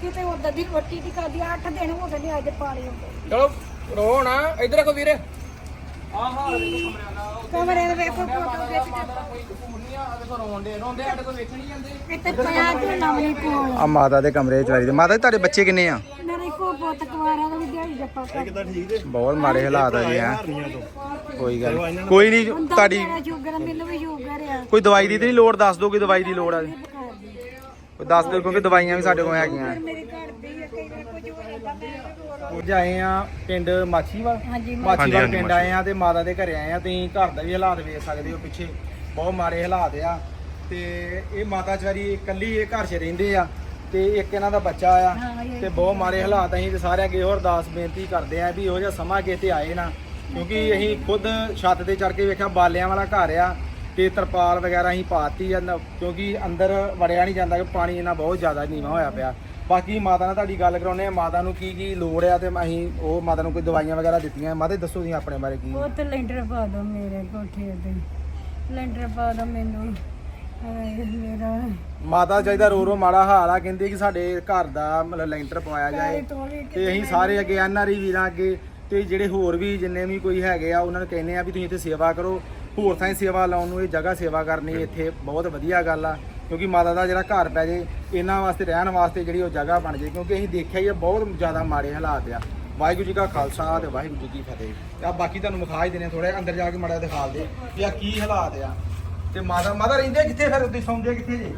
ਕਿਤੇ ਉਦੋਂ ਦੀ ਰੋਟੀ ਦੀ ਖਾਦੀ 8 ਦਿਨ ਹੋ ਗਏ ਨੇ ਅੱਜ ਪਾਣੀ
ਚਲੋ ਰੋ ਨਾ ਇੱਧਰ ਕੋ ਵੀਰੇ।
ਕਮਰੇ ਦੇ ਵੇਖੋ ਫੋਟੋ ਖਿੱਚ ਕੇ।
ਕੋਈ ਕਸੂਰ ਨਹੀਂ ਆ ਆ ਦੇਖੋ ਰੋਂਦੇ ਰੋਂਦੇ ਸਾਡੇ ਕੋਲ ਵੇਖਣ ਨਹੀਂ ਜਾਂਦੇ
ਇੱਥੇ ਪਿਆ ਝੋਨਾ ਵੀ ਕੋਲ।
ਆ ਮਾਤਾ ਦੇ ਕਮਰੇ ਚ ਵਾਰੀ ਦੇ। ਮਾਤਾ ਜੀ ਤੁਹਾਡੇ ਬੱਚੇ ਕਿੰਨੇ ਆ?
ਮੇਰੇ ਇੱਕੋ ਪੁੱਤ ਕੁਆਰਾ ਦਾ ਵੀ ਦਿਹਾੜੀ ਜੱਪਾ ਕਰਦਾ
ਬਹੁਤ ਮਾੜੇ ਹਾਲਾਤ ਆ ਜੀ ਹੈ। ਕੋਈ ਗੱਲ ਨੀ। ਕੋਈ ਨਹੀਂ ਤੁਹਾਡੀ
ਮੇਰਾ ਸ਼ੂਗਰ ਆ, ਮੈਨੂੰ ਵੀ
ਕੋਈ ਦਵਾਈ ਦੀ ਤੇ ਨਹੀਂ ਲੋੜ ਦੱਸ ਦਿਓ ਕੋਈ ਦਵਾਈ ਦੀ ਲੋੜ ਆ ਕੋਈ ਦੱਸ ਦਿਓ ਕਿਉਂਕਿ ਦਵਾਈਆਂ ਵੀ ਸਾਡੇ ਕੋਲ ਹੈਗੀਆਂ।
ਮੇਰੇ ਘਰ ਦੀ ਆ ਕਈ ਵਾਰ ਕੁਝ ਹੋ ਜਾਂਦਾ ਮੈਂ
ਅੱਜ ਆਏ ਆ ਪਿੰਡ ਮਾਛੀਵਾਲ।
ਹਾਂਜੀ
ਮਾਛੀਵਾਲ। ਪਿੰਡ ਆਏ ਆ ਤੇ ਮਾਤਾ ਦੇ ਘਰੇ ਆਏ ਆ ਤੁਸੀਂ ਘਰ ਦਾ ਵੀ ਹਾਲਾਤ ਵੇਖ ਸਕਦੇ ਹੋ ਪਿੱਛੇ। ਬਹੁਤ ਮਾੜੇ ਹਾਲਾਤ ਆ। ਤੇ ਇਹ ਮਾਤਾ ਚਵਾਰੀ ਇਕੱਲੀ ਇਹ ਘਰ 'ਚ ਰਹਿੰਦੇ ਆ। ਤੇ ਇੱਕ ਇਹਨਾਂ ਦਾ ਬੱਚਾ ਆ ਤੇ ਬਹੁਤ ਮਾੜੇ ਹਾਲਾਤ ਅਸੀਂ ਤੇ ਸਾਰਿਆਂ ਅੱਗੇ ਹੋਰ ਅਰਦਾਸ ਬੇਨਤੀ ਕਰਦੇ ਆ ਵੀ ਇਹੋ ਜਿਹਾ ਸਮਾਂ ਕਿਤੇ ਆਏ ਨਾ। ਕਿਉਂਕਿ ਅਸੀਂ ਖੁਦ ਛੱਤ ਤੇ ਚੜ ਕੇ ਵੇਖਿਆ ਬਾਲਿਆਂ ਵਾਲਾ ਘਰ ਆ ਤੇ ਤਰਪਾਲ ਵਗੈਰਾ ਅਸੀਂ ਪਾਤੀ ਆ ਨ- ਕਿਉਂਕਿ ਅੰਦਰ ਵੜਿਆ ਨਹੀਂ ਜਾਂਦਾ ਕਿ ਪਾਣੀ ਇਹਨਾਂ ਬਹੁਤ ਜ਼ਿਆਦਾ ਨੀਵਾ ਹੋਇਆ ਪਿਆ। ਬਾਕੀ ਮਾਤਾ ਨਾਲ ਤੁਹਾਡੀ ਗੱਲ ਕਰਾਉਨੇ ਆ ਮਾਤਾ ਨੂੰ ਕੀ ਕੀ ਲੋੜ ਆ ਤੇ ਅਸੀਂ ਉਹ ਮਾਤਾ ਨੂੰ ਕੋਈ ਦਵਾਈਆਂ ਵਗੈਰਾ ਦਿੱਤੀਆਂ। ਮਾਤਾ ਜੀ ਦੱਸੋ ਤੁਸੀਂ ਆਪਣੇ ਬਾਰੇ ਕੀ?
ਉਹ ਤੇ ਲੈਂਟਰ ਪਾ ਦੋ ਮੇਰੇ ਕੋਠੇ ਤੇ ਲੈਂਟਰ ਪਾ ਦੋ ਮੈਨੂੰ। ਮੇਰਾ
ਮਾਤਾ ਚਾਹੀਦਾ ਰੋ ਰੋ ਮਾੜਾ ਹਾਲ ਆ ਕਹਿੰਦੇ ਕਿ ਸਾਡੇ ਘਰ ਦਾ ਮਤਲਬ ਲੈਂਟਰ ਪਵਾਇਆ ਜਾਏ। ਤੋਂ ਅਸੀਂ ਸਾਰੇ ਅੱਗੇ ਐਨਆਰਈ ਵੀਰਾਂ ਅੱਗੇ ਤੇ ਜਿਹੜੇ ਹੋਰ ਵੀ ਜਿੰਨੇ ਵੀ ਕੋਈ ਹੈਗੇ ਆ ਉਹਨਾਂ ਨੂੰ ਕਹਿੰਦੇ ਆ ਵੀ ਤੁਸੀਂ ਇੱਥੇ ਸੇਵਾ ਕਰੋ। ਹੋਰ ਥਾਂ ਸੇਵਾ ਲਾਉਣ ਨੂੰ ਇਹ ਜਗ੍ਹਾ ਸੇਵਾ ਕਰਨੀ ਇੱਥੇ ਬਹੁਤ ਵਧੀਆ ਗੱਲ ਆ ਕਿਉਂਕਿ ਮਾਤਾ ਦਾ ਜਿਹੜਾ ਘਰ ਪੈ ਜੇ ਇਹਨਾਂ ਵਾਸਤੇ ਰਹਿਣ ਵਾਸਤੇ ਜਿਹੜੀ ਉਹ ਜਗ੍ਹਾ ਬਣ ਜੇ ਕਿਉਂਕਿ ਅਸੀਂ ਦੇਖਿਆ ਹੀ ਆ ਬਹੁਤ ਜ਼ਿਆਦਾ ਮਾੜੇ ਹਾਲਾਤ ਆ। ਵਾਹਿਗੁਰੂ ਜੀ ਕਾ ਖਾਲਸਾ ਤੇ ਵਾਹਿਗੁਰੂ ਜੀ ਕੀ ਫਤਿਹ। ਆ ਬਾਕੀ ਤੁਹਾਨੂੰ ਵਿਖਾ ਹੀ ਦੇਣੇ ਥੋੜੇ ਅੰਦਰ ਜਾ ਕੇ ਮਾੜਾ ਦਿਖਾ ਦੇ ਵੀ ਆ ਕੀ ਹਾਲਾਤ ਆ। ਤੇ ਮਾਤਾ ਮਾਤਾ ਰਹਿੰਦੇ ਕਿੱਥੇ ਫਿਰ? ਉੱਤੇ ਸੌਂਦੇ ਕਿੱਥੇ ਜੇ?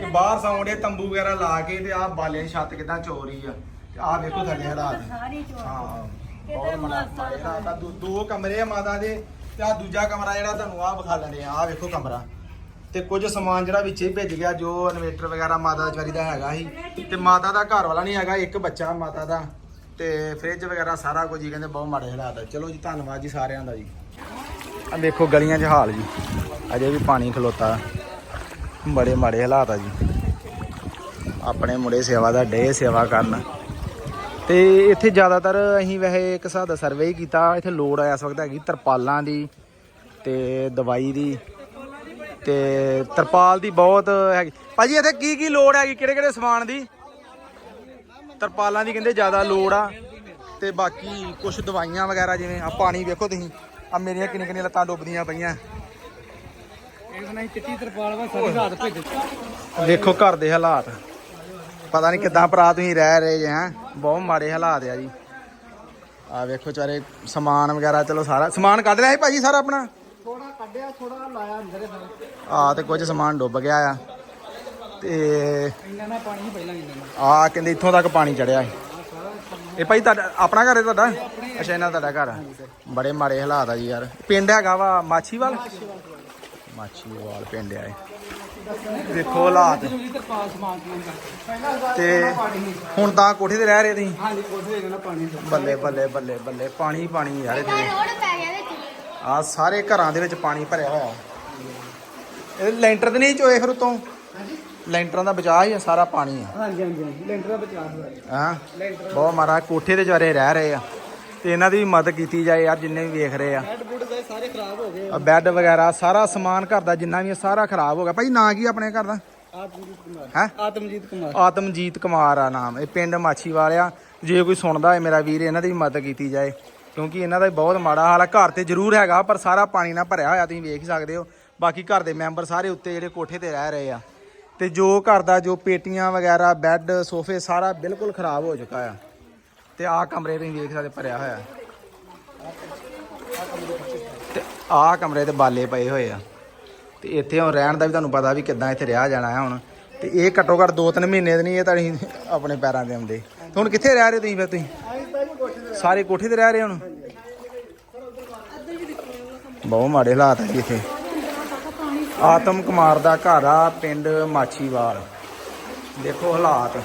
ਇਹ ਬਾਹਰ ਸੌਂਦੇ, ਤੰਬੂ ਵਗੈਰਾ ਲਾ ਕੇ ਤੇ ਆਹ ਬਾਲਿਆਂ ਦੀ ਛੱਤ ਕਿਦਾਂ ਚੋਰੀ ਆ। ਤੇ ਆਹ ਵੇਖੋ ਥੱਲੇ ਹਾਲਾਤ। ਹਾਂ, ਬਹੁਤ ਮਾੜਾ ਮਾੜੇ ਦੋ- ਕਮਰੇ ਆ ਮਾਤਾ ਦੇ ਤੇ ਆ ਦੂਜਾ ਕਮਰਾ ਜਿਹੜਾ ਤੁਹਾਨੂੰ ਆਹ ਵਿਖਾ ਲੈਣੇ ਆ ਆਹ ਵੇਖੋ ਕਮਰਾ। ਤੇ ਕੁਝ ਸਮਾਨ ਜਿਹੜਾ ਵਿੱਚ ਹੀ ਭੇਜ ਗਿਆ, ਜੋ ਇਨਵੇਟਰ ਵਗੈਰਾ ਮਾਤਾ ਦਾ ਦਾ ਹੈਗਾ ਸੀ। ਤੇ ਮਾਤਾ ਦਾ ਘਰ ਵਾਲਾ ਨਹੀਂ ਹੈਗਾ, ਇੱਕ ਬੱਚਾ ਮਾਤਾ ਦਾ। ਤੇ ਫ੍ਰਿਜ ਵਗੈਰਾ ਸਾਰਾ ਕੁਝ ਹੀ ਕਹਿੰਦੇ ਬਹੁਤ ਮਾੜੇ ਹਾਲਾਤ ਆ। ਚਲੋ ਜੀ, ਧੰਨਵਾਦ ਜੀ ਸਾਰਿਆਂ ਦਾ ਜੀ। ਆ ਵੇਖੋ ਗਲੀਆਂ 'ਚ ਹਾਲ ਜੀ। ਅਜੇ ਵੀ ਪਾਣੀ ਖਲੋਤਾ। ਬੜੇ ਮਾੜੇ ਹਾਲਾਤ ਆ ਜੀ। ਆਪਣੇ ਮੁੰਡੇ ਸੇਵਾ ਦਾ ਡੇ ਸੇਵਾ ਕਰਨ। ਤੇ ਇੱਥੇ ਜ਼ਿਆਦਾਤਰ ਅਸੀਂ ਵੈਸੇ ਇੱਕ ਹਿਸਾਬ ਦਾ ਸਰਵੇ ਹੀ ਕੀਤਾ। ਇੱਥੇ ਲੋੜ ਆ ਇਸ ਵਕਤ ਹੈਗੀ ਤਰਪਾਲਾਂ ਦੀ ਤੇ ਦਵਾਈ ਦੀ। ਤੇ ਤਰਪਾਲ ਦੀ ਬਹੁਤ ਹੈਗੀ। ਭਾਜੀ, ਇੱਥੇ ਕੀ ਕੀ ਲੋੜ ਹੈਗੀ? ਕਿਹੜੇ ਕਿਹੜੇ ਸਮਾਨ ਦੀ? ਤਰਪਾਲਾਂ ਦੀ ਕਹਿੰਦੇ ਜ਼ਿਆਦਾ ਲੋੜ ਆ। ਤੇ ਬਾਕੀ ਕੁਝ ਦਵਾਈਆਂ ਵਗੈਰਾ ਜਿਵੇਂ ਆ ਪਾਣੀ ਵੇਖੋ ਤੁਸੀਂ। ਆ ਮੇਰੀਆਂ ਕਿੰਨੀਆਂ ਕਿੰਨੀਆਂ ਲੱਤਾਂ ਡੁੱਬਦੀਆਂ ਪਈਆਂ।
ਇਹ ਨਹੀਂ ਚਿੱਟੀ ਤਰਪਾਲ ਵਾ ਸਾਰੀ ਰਾਤ ਭੇਜ
ਵੇਖੋ ਘਰ ਦੇ ਹਾਲਾਤ। ਪਤਾ ਨਹੀਂ ਕਿੱਦਾਂ ਭਰਾ ਤੁਸੀਂ ਰਹਿ ਰਹੇ ਜੇ ਹੈਂ। ਬਹੁਤ ਮਾੜੇ ਹਾਲਾਤ ਆ ਜੀ। ਆ ਵੇਖੋ ਚਾਰੇ ਸਮਾਨ ਵਗੈਰਾ ਚਲੋ ਸਾਰਾ ਸਮਾਨ ਕੱਢ ਲਿਆ ਸੀ ਭਾਜੀ ਸਾਰਾ ਆਪਣਾ?
ਥੋੜਾ ਕੱਢਿਆ ਥੋੜਾ ਲਾਇਆ ਅੰਦਰ
ਆ ਤੇ ਕੁਝ ਸਮਾਨ ਡੁੱਬ ਗਿਆ ਆ। ਤੇ
ਇੰਨਾ ਨਾ ਪਾਣੀ ਹੀ ਪਹਿਲਾਂ ਇੰਨਾ
ਆ ਕਹਿੰਦੇ ਇੱਥੋਂ ਤੱਕ ਪਾਣੀ ਚੜਿਆ। ਸੀ ਇਹ ਭਾਈ ਤੁਹਾਡਾ ਆਪਣਾ ਘਰ ਹੈ ਤੁਹਾਡਾ? ਅੱਛਾ ਇਹਨਾਂ ਤੁਹਾਡਾ ਘਰ ਆ। ਬੜੇ ਮਾੜੇ ਹਾਲਾਤ ਆ ਜੀ ਯਾਰ। ਪਿੰਡ ਹੈਗਾ ਵਾ ਮਾਛੀਵਾਲ? ਮਾਛੀਵਾਲ ਪਿੰਡ ਆ ਇਹ। ਦੇਖੋ ਹਾਲਾਤ।
ਜ਼ਰੂਰੀ ਸਮਾਨ
ਤੇ ਹੁਣ ਤਾਂ ਕੋਠੇ ਤੇ ਰਹਿ ਰਹੇ ਤੁਸੀਂ?
ਹਾਂਜੀ ਕੋਠੇ ਦੇ ਨਾ ਪਾਣੀ
ਬੱਲੇ ਬੱਲੇ ਬੱਲੇ ਬੱਲੇ। ਪਾਣੀ ਪਾਣੀ ਯਾਰ
ਪੈ ਗਿਆ ਵਿੱਚ
ਆ ਸਾਰੇ ਘਰਾਂ ਦੇ ਵਿੱਚ ਪਾਣੀ ਭਰਿਆ ਹੋਇਆ। ਇਹ ਲੈਂਟਰ ਤੇ ਨਹੀਂ ਚੋਏ ਫਿਰ ਉਤੋਂ? ਲੈਂਟਰਾਂ ਦਾ ਬਚਾਅ ਹੀ ਆ ਸਾਰਾ ਪਾਣੀ ਆ।
ਹਾਂਜੀ ਹਾਂਜੀ ਹਾਂਜੀ। ਲੈਂਟਰ ਦਾ ਬਚਾਅ ਹੋਇਆ।
ਹਾਂ। ਬਹੁਤ ਮਾਰਾ ਕੋਠੇ ਤੇ ਜਵਾਰੇ ਰਹਿ ਰਹੇ ਆ। ਤੇ ਇਹਨਾਂ ਦੀ ਵੀ ਮਦਦ ਕੀਤੀ ਜਾਏ ਯਾਰ, ਜਿੰਨੇ ਵੀ ਵੇਖ ਰਹੇ ਆ।
ਬੈੱਡ ਬੁੱਡ ਦੇ ਸਾਰੇ ਖਰਾਬ ਹੋ ਗਏ
ਆ ਬੈੱਡ ਵਗੈਰਾ, ਸਾਰਾ ਸਮਾਨ ਘਰ ਦਾ ਜਿੰਨਾ ਵੀ ਆ, ਸਾਰਾ ਖਰਾਬ ਹੋ ਗਿਆ। ਭਾਈ ਨਾਂ ਕੀ ਆਪਣੇ ਘਰ ਦਾ?
ਆਤਮਜੀਤ ਕੁਮਾਰ
ਹੈ?
ਆਤਮਜੀਤ ਕੁਮਾਰ
ਆਤਮਜੀਤ ਕੁਮਾਰ ਆ ਨਾਮ। ਇਹ ਪਿੰਡ ਮਾਛੀਵਾਲ ਆ ਜੇ ਕੋਈ ਸੁਣਦਾ ਹੈ ਮੇਰਾ ਵੀਰ, ਇਹਨਾਂ ਦੀ ਵੀ ਮਦਦ ਕੀਤੀ ਜਾਏ। ਕਿਉਂਕਿ ਇਹਨਾਂ ਦਾ ਬਹੁਤ ਮਾੜਾ ਹਾਲ ਆ। ਘਰ ਤੇ ਜ਼ਰੂਰ ਹੈਗਾ, ਪਰ ਸਾਰਾ ਪਾਣੀ ਨਾਲ ਭਰਿਆ ਹੋਇਆ, ਤੁਸੀਂ ਵੇਖ ਹੀ ਸਕਦੇ ਹੋ। ਬਾਕੀ ਘਰ ਦੇ ਮੈਂਬਰ ਸਾਰੇ ਉੱਤੇ ਜਿਹੜੇ ਕੋਠੇ ਤੇ ਰਹਿ ਰਹੇ ਆ। ਤੇ ਜੋ ਘਰ ਦਾ ਜੋ ਪੇਟੀਆਂ ਵਗੈਰਾ ਬੈੱਡ ਸੋਫੇ, ਸਾਰਾ ਬਿਲਕੁਲ ਖਰਾਬ ਹੋ ਚੁੱਕਾ ਆ। ਤੇ ਆਹ ਕਮਰੇ ਤੁਸੀਂ ਵੇਖ ਸਕਦੇ ਭਰਿਆ ਹੋਇਆ। ਤੇ ਆਹ ਕਮਰੇ ਤੇ ਬਾਲੇ ਪਏ ਹੋਏ ਆ। ਤੇ ਇੱਥੇ ਹੁਣ ਰਹਿਣ ਦਾ ਵੀ ਤੁਹਾਨੂੰ ਪਤਾ ਵੀ ਕਿੱਦਾਂ ਇੱਥੇ ਰਿਹਾ ਜਾਣਾ ਹੈ ਹੁਣ। ਤੇ ਇਹ ਘੱਟੋ ਘੱਟ 2-3 ਮਹੀਨੇ ਦੇ ਨਹੀਂ, ਇਹ ਤਾਂ ਆਪਣੇ ਪੈਰਾਂ ਤੇ ਆਉਂਦੇ। ਤੇ ਹੁਣ ਕਿੱਥੇ ਰਹਿ ਰਹੇ ਤੁਸੀਂ ਫਿਰ ਤੁਸੀਂ? ਸਾਰੇ ਕੋਠੇ ਤੇ ਰਹਿ ਰਹੇ ਹੁਣ? ਬਹੁਤ ਮਾੜੇ ਹਾਲਾਤ ਆ ਜੀ ਇੱਥੇ। ਆਤਮ ਕੁਮਾਰ ਦਾ ਘਰ ਆ, ਪਿੰਡ ਮਾਛੀਵਾਲ। ਦੇਖੋ ਹਾਲਾਤ।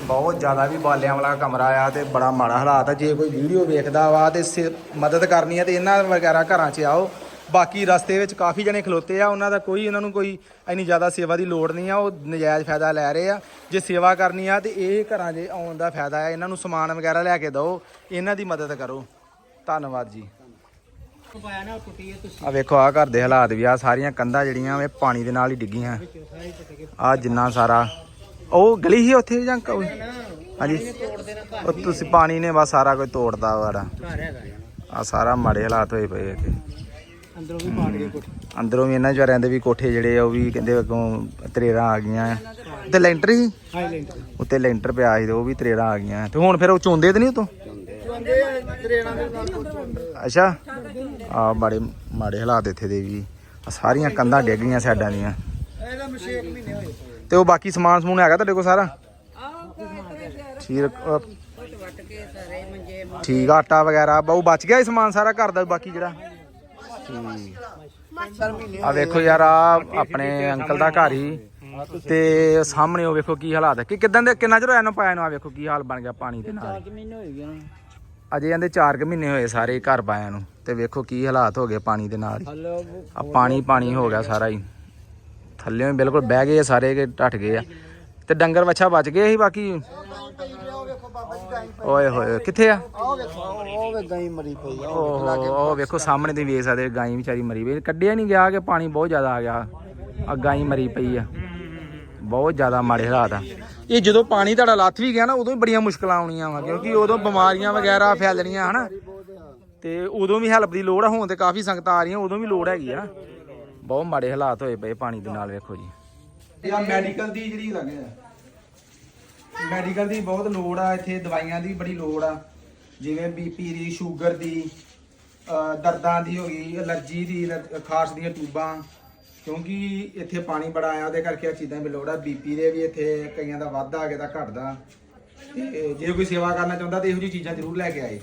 ਬਹੁਤ ਜ਼ਿਆਦਾ ਵੀ ਬਾਲਿਆਂ ਵਾਲਾ ਕਮਰਾ ਆ ਤੇ ਬੜਾ ਮਾੜਾ ਹਾਲਾਤ ਆ। ਜੇ ਕੋਈ ਵੀਡੀਓ ਵੇਖਦਾ ਵਾ ਤੇ ਸੇ- ਮਦਦ ਕਰਨੀ ਆ ਤੇ ਇਹਨਾਂ ਵਗੈਰਾ ਘਰਾਂ 'ਚ ਆਓ। ਬਾਕੀ ਰਸਤੇ ਵਿੱਚ ਕਾਫੀ ਜਣੇ ਖਲੋਤੇ ਆ, ਉਹਨਾਂ ਦਾ ਕੋਈ ਉਹਨਾਂ ਨੂੰ ਕੋਈ ਇੰਨੀ ਜ਼ਿਆਦਾ ਸੇਵਾ ਦੀ ਲੋੜ ਨਹੀਂ ਆ, ਉਹ ਨਜਾਇਜ਼ ਫਾਇਦਾ ਲੈ ਰਹੇ ਆ। ਜੇ ਸੇਵਾ ਕਰਨੀ ਆ ਤੇ ਇਹ ਘਰਾਂ 'ਚ ਆਉਣ ਦਾ ਫਾਇਦਾ ਆ, ਇਹਨਾਂ ਨੂੰ ਸਮਾਨ ਵਗੈਰਾ ਲੈ ਕੇ ਦਿਓ, ਇਹਨਾਂ ਦੀ ਮਦਦ ਕਰੋ। ਧੰਨਵਾਦ ਜੀ।
ਪਾਇਆ
ਆ ਵੇਖੋ ਆ ਘਰ ਦੇ ਹਾਲਾਤ ਵੀ ਆ, ਸਾਰੀਆਂ ਕੰਧਾਂ ਜਿਹੜੀਆਂ ਇਹ ਪਾਣੀ ਦੇ ਨਾਲ ਹੀ ਡਿੱਗੀਆਂ।
ਸਾਰੇ
ਆ ਜਿੰਨਾ ਸਾਰਾ ਉਹ ਗਲੀ ਹੀ ਉੱਥੇ ਜਾਂ ਕ- ਹਾਂਜੀ। ਉਹ ਤੁਸੀਂ ਪਾਣੀ ਨੇ ਬਸ ਸਾਰਾ ਕੋਈ ਤੋੜਦਾ ਵਾੜਾ ਆ ਸਾਰਾ ਮਾੜੇ ਹਾਲਾਤ ਹੋਏ ਪਏ ਇੱਥੇ।
ਅੰਦਰੋਂ ਵੀ ਪਾੜ ਗਏ ਕੋਠੇ।
ਅੰਦਰੋਂ ਵੀ ਇਹਨਾਂ ਵਿਚਾਰਿਆਂ ਦੇ ਵੀ ਕੋਠੇ ਜਿਹੜੇ ਆ ਉਹ ਵੀ ਕਹਿੰਦੇ ਅੱਗੋਂ ਆ ਗਈਆਂ। ਤੇ ਲੈਂਟਰ ਹੀ?
ਹਾਈ ਲੈਂਟਰ।
ਉੱਤੇ ਲੈਂਟਰ ਪਿਆ ਸੀ ਤੇ ਉਹ ਵੀ ਤਰੇੜਾਂ ਆ ਗਈਆਂ। ਤੇ ਹੁਣ ਫਿਰ ਉਹ ਚੋਂਦੇ ਤੇ ਨਹੀਂ ਉਤੋਂ?
ਕੁਝ
ਅੱਛਾ ਆ। ਬੜੇ ਮਾੜੇ ਹਾਲਾਤ ਇੱਥੇ ਦੇ ਵੀ। ਸਾਰੀਆਂ ਕੰਧਾਂ ਡਿੱਗ ਗਈਆਂ ਸਾਈਡਾਂ ਦੀਆਂ। ਤੇ ਉਹ ਬਾਕੀ ਸਮਾਨ ਸਮੂਨ ਹੈਗਾ ਤੁਹਾਡੇ ਕੋਲ ਸਾਰਾ? ਠੀਕ ਠੀਕ ਆ, ਆਟਾ ਵਗੈਰਾ। ਬਹੁ ਬਚ ਗਿਆ ਇਹ ਸਮਾਨ ਸਾਰਾ ਘਰ ਦਾ ਬਾਕੀ ਜਿਹੜਾ? ਆ ਵੇਖੋ ਯਾਰ ਆ ਆਪਣੇ ਅੰਕਲ ਦਾ ਘਰ ਹੀ। ਤੇ ਸਾਹਮਣੇ ਉਹ ਵੇਖੋ ਕੀ ਹਾਲਾਤ ਹੈ। ਕਿ ਕਿਦਾਂ ਦੇ ਕਿੰਨਾ ਚਿਰ ਹੋਇਆ ਇਹਨੂੰ ਪਾਇਆ ਨੂੰ? ਆ ਵੇਖੋ ਕੀ ਹਾਲ ਬਣ ਗਿਆ ਪਾਣੀ ਦੇ ਨਾਲ। ਅਜੇ ਕਹਿੰਦੇ 4 ਕੁ ਮਹੀਨੇ ਹੋਏ ਸਾਰੇ ਘਰ ਪਾਇਆ ਨੂੰ। ਤੇ ਵੇਖੋ ਕੀ ਹਾਲਾਤ ਹੋ ਗਏ ਪਾਣੀ ਦੇ ਨਾਲ ਆ ਪਾਣੀ ਪਾਣੀ ਹੋ ਗਿਆ ਸਾਰਾ ਹੀ। ਥੱਲੇ ਬਿਲਕੁਲ ਬਹਿ ਗਏ ਸਾਰੇ ਕਿ ਟੱਟ ਗਏ ਆ। ਤੇ ਡੰਗਰ ਵੱਛਾ ਬਚ ਗਏ ਸੀ ਬਾਕੀ? ਓਏ ਹੋਏ ਕਿੱਥੇ ਆ?
ਉਹ
ਵੇਖੋ ਸਾਹਮਣੇ ਤੁਸੀਂ ਵੇਖ ਸਕਦੇ ਗਾਈ ਵਿਚਾਰੀ ਮਰੀ ਪਈ। ਕੱਢਿਆ ਨਹੀਂ ਗਿਆ ਕਿ ਪਾਣੀ ਬਹੁਤ ਜ਼ਿਆਦਾ ਆ ਗਿਆ। ਆ ਗਾਈ ਮਰੀ ਪਈ ਆ। ਬਹੁਤ ਜ਼ਿਆਦਾ ਮਾੜੇ ਹਾਲਾਤ ਆ। ਇਹ ਜਦੋਂ ਪਾਣੀ ਤੁਹਾਡਾ ਲੱਥ ਵੀ ਗਿਆ ਨਾ, ਉਦੋਂ ਹੀ ਬੜੀਆਂ ਮੁਸ਼ਕਲਾਂ ਆਉਣੀਆਂ ਵਾ, ਕਿਉਂਕਿ ਉਦੋਂ ਬਿਮਾਰੀਆਂ ਵਗੈਰਾ ਫੈਲਣੀਆਂ, ਹਨਾ। ਤੇ ਉਦੋਂ ਵੀ ਹੈਲਪ ਦੀ ਲੋੜ ਆ, ਹੁਣ ਤੇ ਕਾਫੀ ਸੰਗਤਾਂ ਆ ਰਹੀਆਂ, ਉਦੋਂ ਵੀ ਲੋੜ ਹੈਗੀ ਆ ਬਹੁਤ ਮਾੜੇ ਹਾਲਾਤ ਹੋਏ ਪਏ ਪਾਣੀ ਦੇ ਨਾਲ ਵੇਖੋ ਜੀ। ਇਹ ਆ ਮੈਡੀਕਲ ਦੀ ਜਿਹੜੀ ਲੱਗੇ ਮੈਡੀਕਲ ਦੀ ਬਹੁਤ ਲੋੜ ਆ ਇੱਥੇ ਦਵਾਈਆਂ ਦੀ ਬੜੀ ਲੋੜ ਆ। ਜਿਵੇਂ ਬੀਪੀ ਦੀ ਸ਼ੂਗਰ ਦੀ ਦਰਦਾਂ ਦੀ ਹੋ ਗਈ ਅਲਰਜੀ ਦੀ ਖਾਰਸ਼ ਦੀਆਂ ਟੂਬਾਂ। ਕਿਉਂਕਿ ਇੱਥੇ ਪਾਣੀ ਬੜਾ ਆਇਆ ਉਹਦੇ ਕਰਕੇ ਆ ਚੀਜ਼ਾਂ ਦੀ ਲੋੜ ਆ। ਬੀਪੀ ਦੇ ਵੀ ਇੱਥੇ ਕਈਆਂ ਦਾ ਵਾਧਾ ਆ ਗਿਆ ਦਾ ਘਟਦਾ। ਤੇ ਜੇ ਕੋਈ ਸੇਵਾ ਕਰਨਾ ਚਾਹੁੰਦਾ ਤੇ ਇਹੋ ਜਿਹੀ ਚੀਜ਼ਾਂ ਜ਼ਰੂਰ ਲੈ ਕੇ ਆਏ।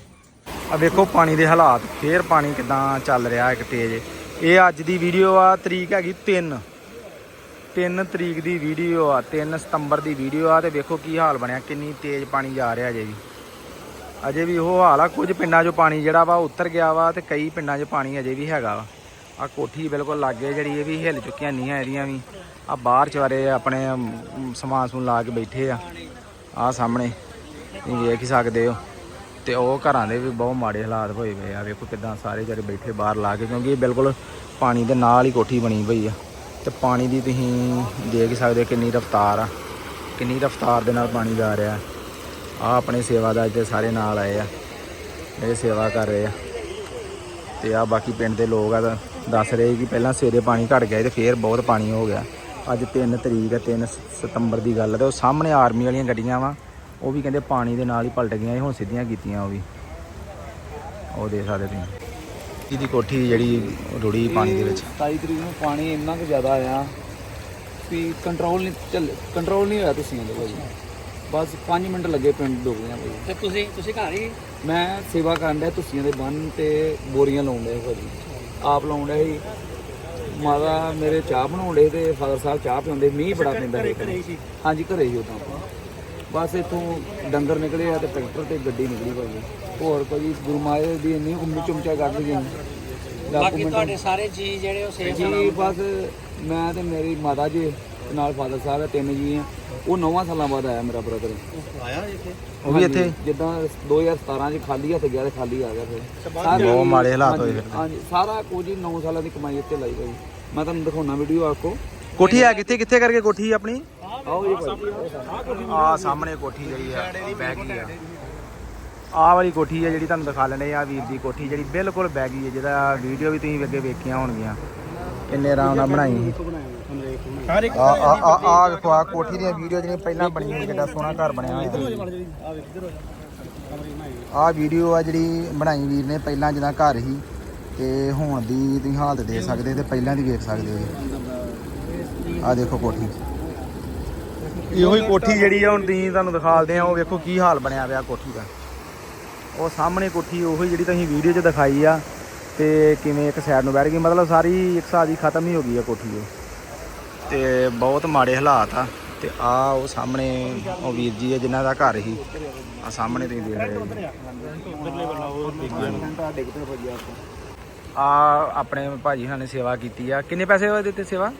ਆ ਵੇਖੋ ਪਾਣੀ ਦੇ ਹਾਲਾਤ ਫੇਰ ਪਾਣੀ ਕਿਦਾਂ ਚੱਲ ਰਿਹਾ ਇੱਕ ਤੇਜ਼। ਇਹ ਅੱਜ ਦੀ ਵੀਡੀਓ ਆ, ਤਰੀਕ ਹੈਗੀ 3 3 ਤਰੀਕ ਦੀ ਵੀਡੀਓ ਆ 3 ਸਤੰਬਰ ਦੀ ਵੀਡੀਓ ਆ ਤੇ ਵੇਖੋ ਕੀ ਹਾਲ ਬਣਿਆ, ਕਿੰਨੀ ਤੇਜ਼ ਪਾਣੀ ਜਾ ਰਿਹਾ ਅਜੇ ਵੀ। ਅਜੇ ਵੀ ਉਹ ਹਾਲ ਆ, ਕੁਝ ਪਿੰਡਾਂ 'ਚੋਂ ਪਾਣੀ ਜਿਹੜਾ ਵਾ ਉਤਰ ਗਿਆ ਵਾ ਤੇ ਕਈ ਪਿੰਡਾਂ 'ਚ ਪਾਣੀ ਅਜੇ ਵੀ ਹੈਗਾ ਵਾ। ਆ ਕੋਠੀ ਬਿਲਕੁਲ ਲਾਗੇ ਜਿਹੜੀ ਇਹ ਵੀ ਹਿੱਲ ਚੁੱਕੀਆਂ ਨੀਆਂ ਇਹਦੀਆਂ ਵੀ। ਆ ਬਾਹਰ ਚਵਾਰੇ ਆਪਣੇ ਸਮਾਨ ਸਮੂਨ ਲਾ ਕੇ ਬੈਠੇ ਆ। ਆ ਸਾਹਮਣੇ, ਤੁਸੀਂ ਵੇਖ ਹੀ ਸਕਦੇ ਹੋ। ਤੇ ਉਹ ਘਰਾਂ ਦੇ ਵੀ ਬਹੁਤ ਮਾੜੇ ਹਾਲਾਤ ਹੋਏ ਪਏ ਆ। ਵੇਖੋ ਕਿਦਾਂ ਸਾਰੇ ਜਿਹੜੇ ਬੈਠੇ ਬਾਹਰ ਲਾ ਕੇ, ਕਿਉਂਕਿ ਇਹ ਬਿਲਕੁਲ ਪਾਣੀ ਦੇ ਨਾਲ ਹੀ ਕੋਠੀ ਬਣੀ ਪਈ ਆ। ਤੇ ਪਾਣੀ ਦੀ ਤੁਸੀਂ ਦੇਖ ਸਕਦੇ ਹੋ ਕਿੰਨੀ ਰਫ਼ਤਾਰ ਆ। ਕਿੰਨੀ ਰਫ਼ਤਾਰ ਦੇ ਨਾਲ ਪਾਣੀ ਜਾ ਰਿਹਾ। ਆ ਆਪਣੇ ਸੇਵਾਦਾਰ ਤੇ ਸਾਰੇ ਨਾਲ ਆਏ ਆ। ਇਹ ਸੇਵਾ ਕਰ ਰਹੇ ਆ। ਤੇ ਆ ਬਾਕੀ ਪਿੰਡ ਦੇ ਲੋਕ ਆ ਤਾਂ ਦੱਸ ਰਹੇ ਕਿ ਪਹਿਲਾਂ ਸਵੇਰੇ ਪਾਣੀ ਘਟ ਗਿਆ ਸੀ ਤੇ ਫੇਰ ਬਹੁਤ ਪਾਣੀ ਹੋ ਗਿਆ। ਅੱਜ 3 ਤਰੀਕ ਹੈ 3 ਸਤੰਬਰ ਦੀ ਗੱਲ ਹੈ ਤੇ ਉਹ ਸਾਹਮਣੇ ਆਰਮੀ ਵਾਲੀਆਂ ਗੱਡੀਆਂ ਵਾ। ਉਹ ਵੀ ਕਹਿੰਦੇ ਪਾਣੀ ਦੇ ਨਾਲ ਹੀ ਪਲਟ ਗਈਆਂ ਸੀ, ਹੁਣ ਸਿੱਧੀਆਂ ਕੀਤੀਆਂ ਉਹ ਵੀ। ਉਹ ਦੇ ਸਕਦੇ ਤੁਸੀਂ। ਇਹਦੀ ਕੋਠੀ ਜਿਹੜੀ ਰੁੜੀ ਪਾਣੀ ਦੇ ਵਿੱਚ।
27 ਤਰੀਕ ਨੂੰ ਪਾਣੀ ਇੰਨਾ ਕੁ ਜ਼ਿਆਦਾ ਆਇਆ ਵੀ ਕੰਟਰੋਲ ਨਹੀਂ ਚੱਲ ਕੰਟਰੋਲ ਨਹੀਂ ਹੋਇਆ ਤੁਸੀਂ ਦੇ ਭਾਜੀ ਬਸ 5 ਮਿੰਟ ਲੱਗੇ ਪਿੰਡ ਡੁੱਬ ਗਿਆ ਭਾਜੀ
ਤੇ ਤੁਸੀਂ ਤੁਸੀਂ ਘਰ ਹੀ?
ਮੈਂ ਸੇਵਾ ਕਰਨ ਡਿਆ ਤੁਸੀਆਂ ਦੇ ਬੰਨ ਤੇ ਬੋਰੀਆਂ ਲਾਉਣ ਡਿਆ ਭਾਜੀ। ਆਪ ਲਾਉਣ ਡਿਆ ਸੀ। ਮਾਤਾ ਮੇਰੇ ਚਾਹ ਬਣਾਉਣ ਡੇ ਤੇ ਫਾਦਰ ਸਾਹਿਬ ਚਾਹ ਪਿਉਂਦੇ ਮੀਂਹ ਬੜਾ ਪੈਂਦਾ ਹਾਂਜੀ ਘਰੇ ਹੀ ਉਦੋਂ। ਬਸ ਇੱਥੋਂ ਡੰਗਰ ਨਿਕਲੇ ਆ ਤੇ ਟਰੈਕਟਰ ਤੇ ਗੱਡੀ ਨਿਕਲੀ ਭਾਜੀ ਹੋਰ ਭਾਜੀ ਗੁਰੂ ਮਹਾਰਾਜ ਦੀ ਇੰਨੀ ਉਮੀ ਚੁਮਚਾ ਕੱਢ ਗਈ
ਬਾਕੀ ਤੁਹਾਡੇ ਸਾਰੇ ਜੀ ਜਿਹੜੇ ਉਹ ਸੇਫ
ਜੀ ਬਸ ਮੈਂ ਤੇ ਮੇਰੀ ਮਾਤਾ ਜੀ ਨਾਲ ਫਾਦਰ ਸਾਹਿਬ ਹੈ ਤਿੰਨ ਜੀ ਆ। ਉਹ 9 ਸਾਲਾਂ ਬਾਅਦ ਆਇਆ ਮੇਰਾ ਬ੍ਰਦਰ
ਆਇਆ ਇੱਥੇ?
ਉਹ ਵੀ ਇੱਥੇ?
ਜਿੱਦਾਂ 2017 ਚ ਖਾਲੀ ਹੱਥ ਗਿਆ ਤੇ ਖਾਲੀ ਆ ਗਿਆ ਫਿਰ। ਸਾਰੀ-
ਬਹੁਤ ਮਾੜੇ ਹਾਲਾਤ ਹੋਏ
ਹਾਂਜੀ,
ਫਿਰ।
ਹਾਂਜੀ ਸਾਰਾ ਕੁਝ ਹੀ 9 ਸਾਲਾਂ ਦੀ ਕਮਾਈ ਇੱਥੇ ਲਾਈ ਗਈ। ਮੈਂ ਤੁਹਾਨੂੰ ਦਿਖਾਉਣਾ ਵੀਡੀਓ ਆਪਕੋ
ਕੋਠੀ ਹੈ ਕਿੱਥੇ ਕਿੱਥੇ ਕਰਕੇ ਕੋਠੀ ਆਪਣੀ?
ਆਓ ਜੀ ਭਾਈ।
ਆ ਸਾਹਮਣੇ ਕੋਠੀ ਜਿਹੜੀ ਆ ਬਹਿ ਗਈ ਆ। ਆਹ ਵਾਲੀ ਕੋਠੀ ਆ ਜਿਹੜੀ ਤੁਹਾਨੂੰ ਦਿਖਾ ਲੈਣੇ ਆ ਵੀਰ ਦੀ ਕੋਠੀ ਜਿਹੜੀ ਬਿਲਕੁਲ ਗਈ ਹੈ ਜਿਹਦਾ ਵੀਡੀਓ ਵੀ ਤੁਸੀਂ ਅੱਗੇ ਵੇਖੀਆਂ ਹੋਣਗੀਆਂ। ਕਿੰਨੇ ਆਰਾਮ ਨਾਲ ਬਣਾਈ ਆ ਆ ਆ ਆ ਵੇਖੋ ਆ ਕੋਠੀ ਦੀਆਂ ਵੀਡੀਓ ਜਿਹੜੀਆਂ ਪਹਿਲਾਂ ਬਣੀਆਂ ਸੀ ਕਿੱਡਾ ਸੋਹਣਾ ਘਰ ਬਣਿਆ ਹੋਇਆ। ਆ ਵੀਡੀਓ ਆ ਜਿਹੜੀ ਬਣਾਈ ਵੀਰ ਨੇ ਪਹਿਲਾਂ ਜਿਹਦਾ ਘਰ ਸੀ ਤੇ ਹੁਣ ਦੀ ਤੁਸੀਂ ਹਾਲਤ ਦੇ ਸਕਦੇ ਤੇ ਪਹਿਲਾਂ ਦੀ ਵੇਖ ਸਕਦੇ ਹੋ। ਆ ਦੇਖੋ ਕੋਠੀ। ਇਹੋ ਹੀ ਕੋਠੀ ਜਿਹੜੀ ਆ ਹੁਣ ਤੁਸੀਂ ਤੁਹਾਨੂੰ ਦਿਖਾਲਦੇ ਆ ਉਹ ਵੇਖੋ ਕੀ ਹਾਲ ਬਣਿਆ ਪਿਆ ਕੋਠੀ ਦਾ। ਉਹ ਸਾਹਮਣੇ ਕੋਠੀ ਉਹੀ ਜਿਹੜੀ ਤੁਸੀਂ ਵੀਡੀਓ 'ਚ ਦਿਖਾਈ ਆ ਤੇ ਕਿਵੇਂ ਇੱਕ ਸਾਈਡ ਨੂੰ ਬੈਠ ਗਈ ਮਤਲਬ ਸਾਰੀ ਇੱਕ ਸਾਦੀ ਖਤਮ ਹੀ ਹੋ ਗਈ ਆ ਕੋਠੀ ਉਹ। ਤੇ ਬਹੁਤ ਮਾੜੇ ਹਾਲਾਤ ਆ ਤੇ ਆ ਉਹ ਸਾਹਮਣੇ ਉਹ ਵੀਰ ਜੀ ਆ ਜਿਨ੍ਹਾਂ ਦਾ ਘਰ ਸੀ ਆ ਸਾਹਮਣੇ ਤੁਸੀਂ ਦੇਖ ਰਹੇ ਹੋ ਆ ਆਪਣੇ ਭਾਜੀ ਹੁਣਾਂ ਨੇ ਸੇਵਾ ਕੀਤੀ ਆ ਕਿੰਨੇ ਪੈਸੇ ਹੋਏ ਦਿੱਤੇ ਸੇਵਾ?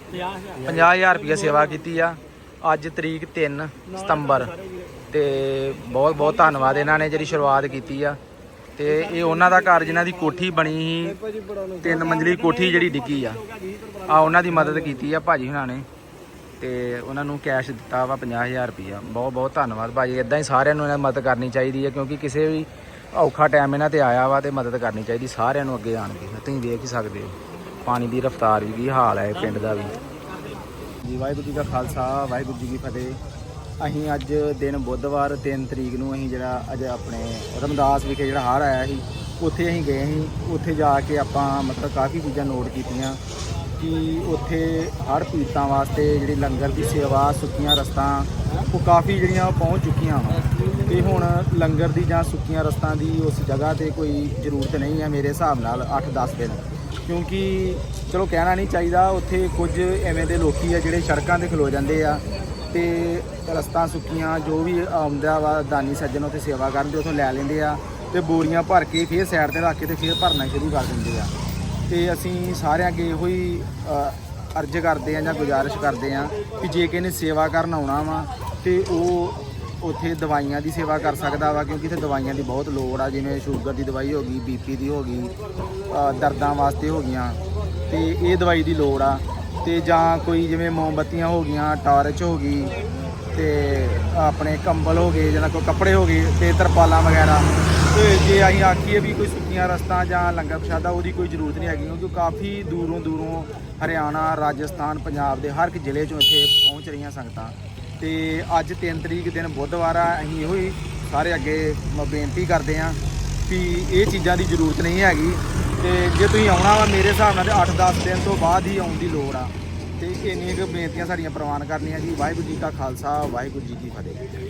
50000 ਰੁਪਏ ਸੇਵਾ ਕੀਤੀ ਆ। ਅੱਜ ਤਰੀਕ 3 ਸਤੰਬਰ ਤੇ ਬਹੁਤ ਬਹੁਤ ਧੰਨਵਾਦ ਇਹਨਾਂ ਨੇ ਜਿਹੜੀ ਸ਼ੁਰੂਆਤ ਕੀਤੀ ਆ ਤੇ ਇਹ ਉਹਨਾਂ ਦਾ ਘਰ ਜਿਨ੍ਹਾਂ ਦੀ ਕੋਠੀ ਬਣੀ ਸੀ, ਤਿੰਨ ਮੰਜ਼ਲੀ ਕੋਠੀ ਜਿਹੜੀ ਡਿੱਗੀ ਆ। ਆ ਉਹਨਾਂ ਦੀ ਮਦਦ ਕੀਤੀ ਆ ਭਾਜੀ ਹੁਣਾਂ ਨੇ ਤੇ ਉਹਨਾਂ ਨੂੰ ਕੈਸ਼ ਦਿੱਤਾ ਵਾ 50000 ਰੁਪਇਆ ਬਹੁਤ ਬਹੁਤ ਧੰਨਵਾਦ ਭਾਜੀ। ਇਦਾਂ ਹੀ ਸਾਰਿਆਂ ਨੂੰ ਇਹਨਾਂ ਦੀ ਮਦਦ ਕਰਨੀ ਚਾਹੀਦੀ ਹੈ ਕਿਉਂਕਿ ਕਿਸੇ ਵੀ ਔਖਾ ਟਾਈਮ ਇਹਨਾਂ ਤੇ ਆਇਆ ਵਾ ਤੇ ਮਦਦ ਕਰਨੀ ਚਾਹੀਦੀ। ਸਾਰਿਆਂ ਨੂੰ ਅੱਗੇ ਆਣ ਕੇ। ਤੁਸੀਂ ਵੇਖ ਹੀ ਸਕਦੇ ਹੋ। ਪਾਣੀ ਦੀ ਰਫ਼ਤਾਰ ਵੀ ਕੀ ਹਾਲ ਹੈ ਪਿੰਡ ਦਾ ਵੀ। ਜੀ ਵਾਹਿਗੁਰੂ ਜੀ ਦਾ ਖਾਲਸਾ, ਵਾਹਿਗੁਰੂ ਜੀ ਕੀ ਫਤਿਹ। ਅਸੀਂ ਅੱਜ ਦਿਨ ਬੁੱਧਵਾਰ 3 ਤਰੀਕ ਨੂੰ ਅਸੀਂ ਜਿਹੜਾ ਅੱਜ ਆਪਣੇ ਰਮਦਾਸ ਵਿਖੇ ਜਿਹੜਾ ਹੜ੍ਹ ਆਇਆ ਸੀ, ਉੱਥੇ ਅਸੀਂ ਗਏ ਸੀ। ਉੱਥੇ ਜਾ ਕੇ ਆਪਾਂ ਮਤਲਬ ਕਾਫੀ ਚੀਜ਼ਾਂ ਨੋਟ ਕੀਤੀਆਂ ਕਿ ਉੱਥੇ ਹੜ੍ਹ ਪੀੜਤਾਂ ਵਾਸਤੇ ਜਿਹੜੀ ਲੰਗਰ ਦੀ ਸੇਵਾ, ਸੁੱਕੀਆਂ ਰਸਤਾਂ, ਉਹ ਕਾਫੀ ਜਿਹੜੀਆਂ ਪਹੁੰਚ ਚੁੱਕੀਆਂ ਵਾ। ਤੇ ਹੁਣ ਲੰਗਰ ਦੀ ਜਾਂ ਸੁੱਕੀਆਂ ਰਸਤਾਂ ਦੀ ਉਸ ਜਗ੍ਹਾ ਤੇ ਕੋਈ ਜ਼ਰੂਰਤ ਨਹੀਂ ਹੈ ਮੇਰੇ ਹਿਸਾਬ ਨਾਲ 8-10 ਦਿਨ। ਕਿਉਂਕਿ ਚਲੋ ਕਹਿਣਾ ਨਹੀਂ ਚਾਹੀਦਾ, ਉੱਥੇ ਕੁਝ ਐਵੇਂ ਦੇ ਲੋਕੀ ਆ ਜਿਹੜੇ ਸੜਕਾਂ ਤੇ ਖਲੋ ਜਾਂਦੇ ਆ ਤੇ ਰਸਤਾ ਸੁੱਕੀਆਂ, ਜੋ ਵੀ ਆਉਂਦਾ ਵਾ ਦਾਨੀ ਸੱਜਣ ਉੱਥੇ ਸੇਵਾ ਕਰਨ ਦੇ ਉਥੋਂ ਲੈ ਲੈਂਦੇ ਆ ਤੇ ਬੋਰੀਆਂ ਭਰ ਕੇ ਫੇਰ ਸਾਈਡ ਤੇ ਰੱਖ ਕੇ ਤੇ ਫੇਰ ਭਰਨਾ ਸ਼ੁਰੂ ਕਰ ਦਿੰਦੇ ਆ। ਤੇ ਅਸੀਂ ਸਾਰਿਆਂ ਅੱਗੇ ਇਹੋ ਹੀ ਅਰਜ਼ ਕਰਦੇ ਆ ਜਾਂ ਗੁਜ਼ਾਰਿਸ਼ ਕਰਦੇ ਆ ਕਿ ਜੇ ਕਿਸੇ ਨੇ ਸੇਵਾ ਕਰਨ ਆਉਣਾ ਵਾ ਤੇ ਉਹ ਉੱਥੇ ਦਵਾਈਆਂ ਦੀ ਸੇਵਾ ਕਰ ਸਕਦਾ ਵਾ, ਕਿਉਂਕਿ ਇੱਥੇ ਦਵਾਈਆਂ ਦੀ ਬਹੁਤ ਲੋੜ ਆ, ਜਿਵੇਂ ਸ਼ੂਗਰ ਦੀ ਦਵਾਈ ਹੋ ਗਈ ਬੀਪੀ ਦੀ ਹੋ ਗਈ ਦਰਦਾਂ ਵਾਸਤੇ ਹੋ ਗਈਆਂ, ਤੇ ਇਹ ਦਵਾਈ ਦੀ ਲੋੜ ਆ, ਤੇ ਜਾਂ ਕੋਈ ਜਿਵੇਂ ਮੋਮਬੱਤੀਆਂ ਹੋ ਗਈਆਂ, ਟਾਰਚ ਹੋ ਗਈ, ਤੇ ਆਪਣੇ ਕੰਬਲ ਹੋ ਗਏ, ਜਾਂ ਕੋਈ ਕੱਪੜੇ ਹੋ ਗਏ, ਤੇ ਤਰਪਾਲਾਂ ਵਗੈਰਾ, ਤੇ ਜੇ ਅਸੀਂ ਆਖੀਏ ਵੀ ਕੋਈ ਸੁੱਕੀਆਂ ਰਸਤਾ ਜਾਂ ਲੰਗਰ ਪ੍ਰਸ਼ਾਦਾ, ਉਹਦੀ ਕੋਈ ਜ਼ਰੂਰਤ ਨਹੀਂ ਹੈਗੀ, ਕਿਉਂਕਿ ਕਾਫੀ ਦੂਰੋਂ ਦੂਰੋਂ ਹਰਿਆਣਾ, ਰਾਜਸਥਾਨ, ਪੰਜਾਬ ਦੇ ਹਰ ਇੱਕ ਜ਼ਿਲ੍ਹੇ ਚੋਂ ਇੱਥੇ ਪਹੁੰਚ ਰਹੀਆਂ ਸੰਗਤਾਂ। ਤੇ ਅੱਜ 3 ਤਰੀਕ ਦਿਨ ਬੁੱਧਵਾਰ ਆ, ਅਸੀਂ ਇਹੋ ਹੀ ਸਾਰੇ ਅੱਗੇ ਮ- ਬੇਨਤੀ ਕਰਦੇ ਹਾਂ ਵੀ ਇਹ ਚੀਜ਼ਾਂ ਦੀ ਜ਼ਰੂਰਤ ਨਹੀਂ ਹੈਗੀ ਤੇ ਜੇ ਤੁਸੀਂ ਆਉਣਾ ਵਾ ਮੇਰੇ ਹਿਸਾਬ ਨਾਲ ਤੇ 8-10 ਦਿਨ ਤੋਂ ਬਾਅਦ ਹੀ ਆਉਣ ਦੀ ਲੋੜ ਆ। ਤੇ ਇੰਨੀਆਂ ਕੁ ਬੇਨਤੀਆਂ ਸਾਡੀਆਂ ਪ੍ਰਵਾਨ ਕਰਨੀਆਂ ਜੀ। ਵਾਹਿਗੁਰੂ ਜੀ ਕਾ ਖਾਲਸਾ, ਵਾਹਿਗੁਰੂ ਜੀ ਕੀ ਫਤਿਹ।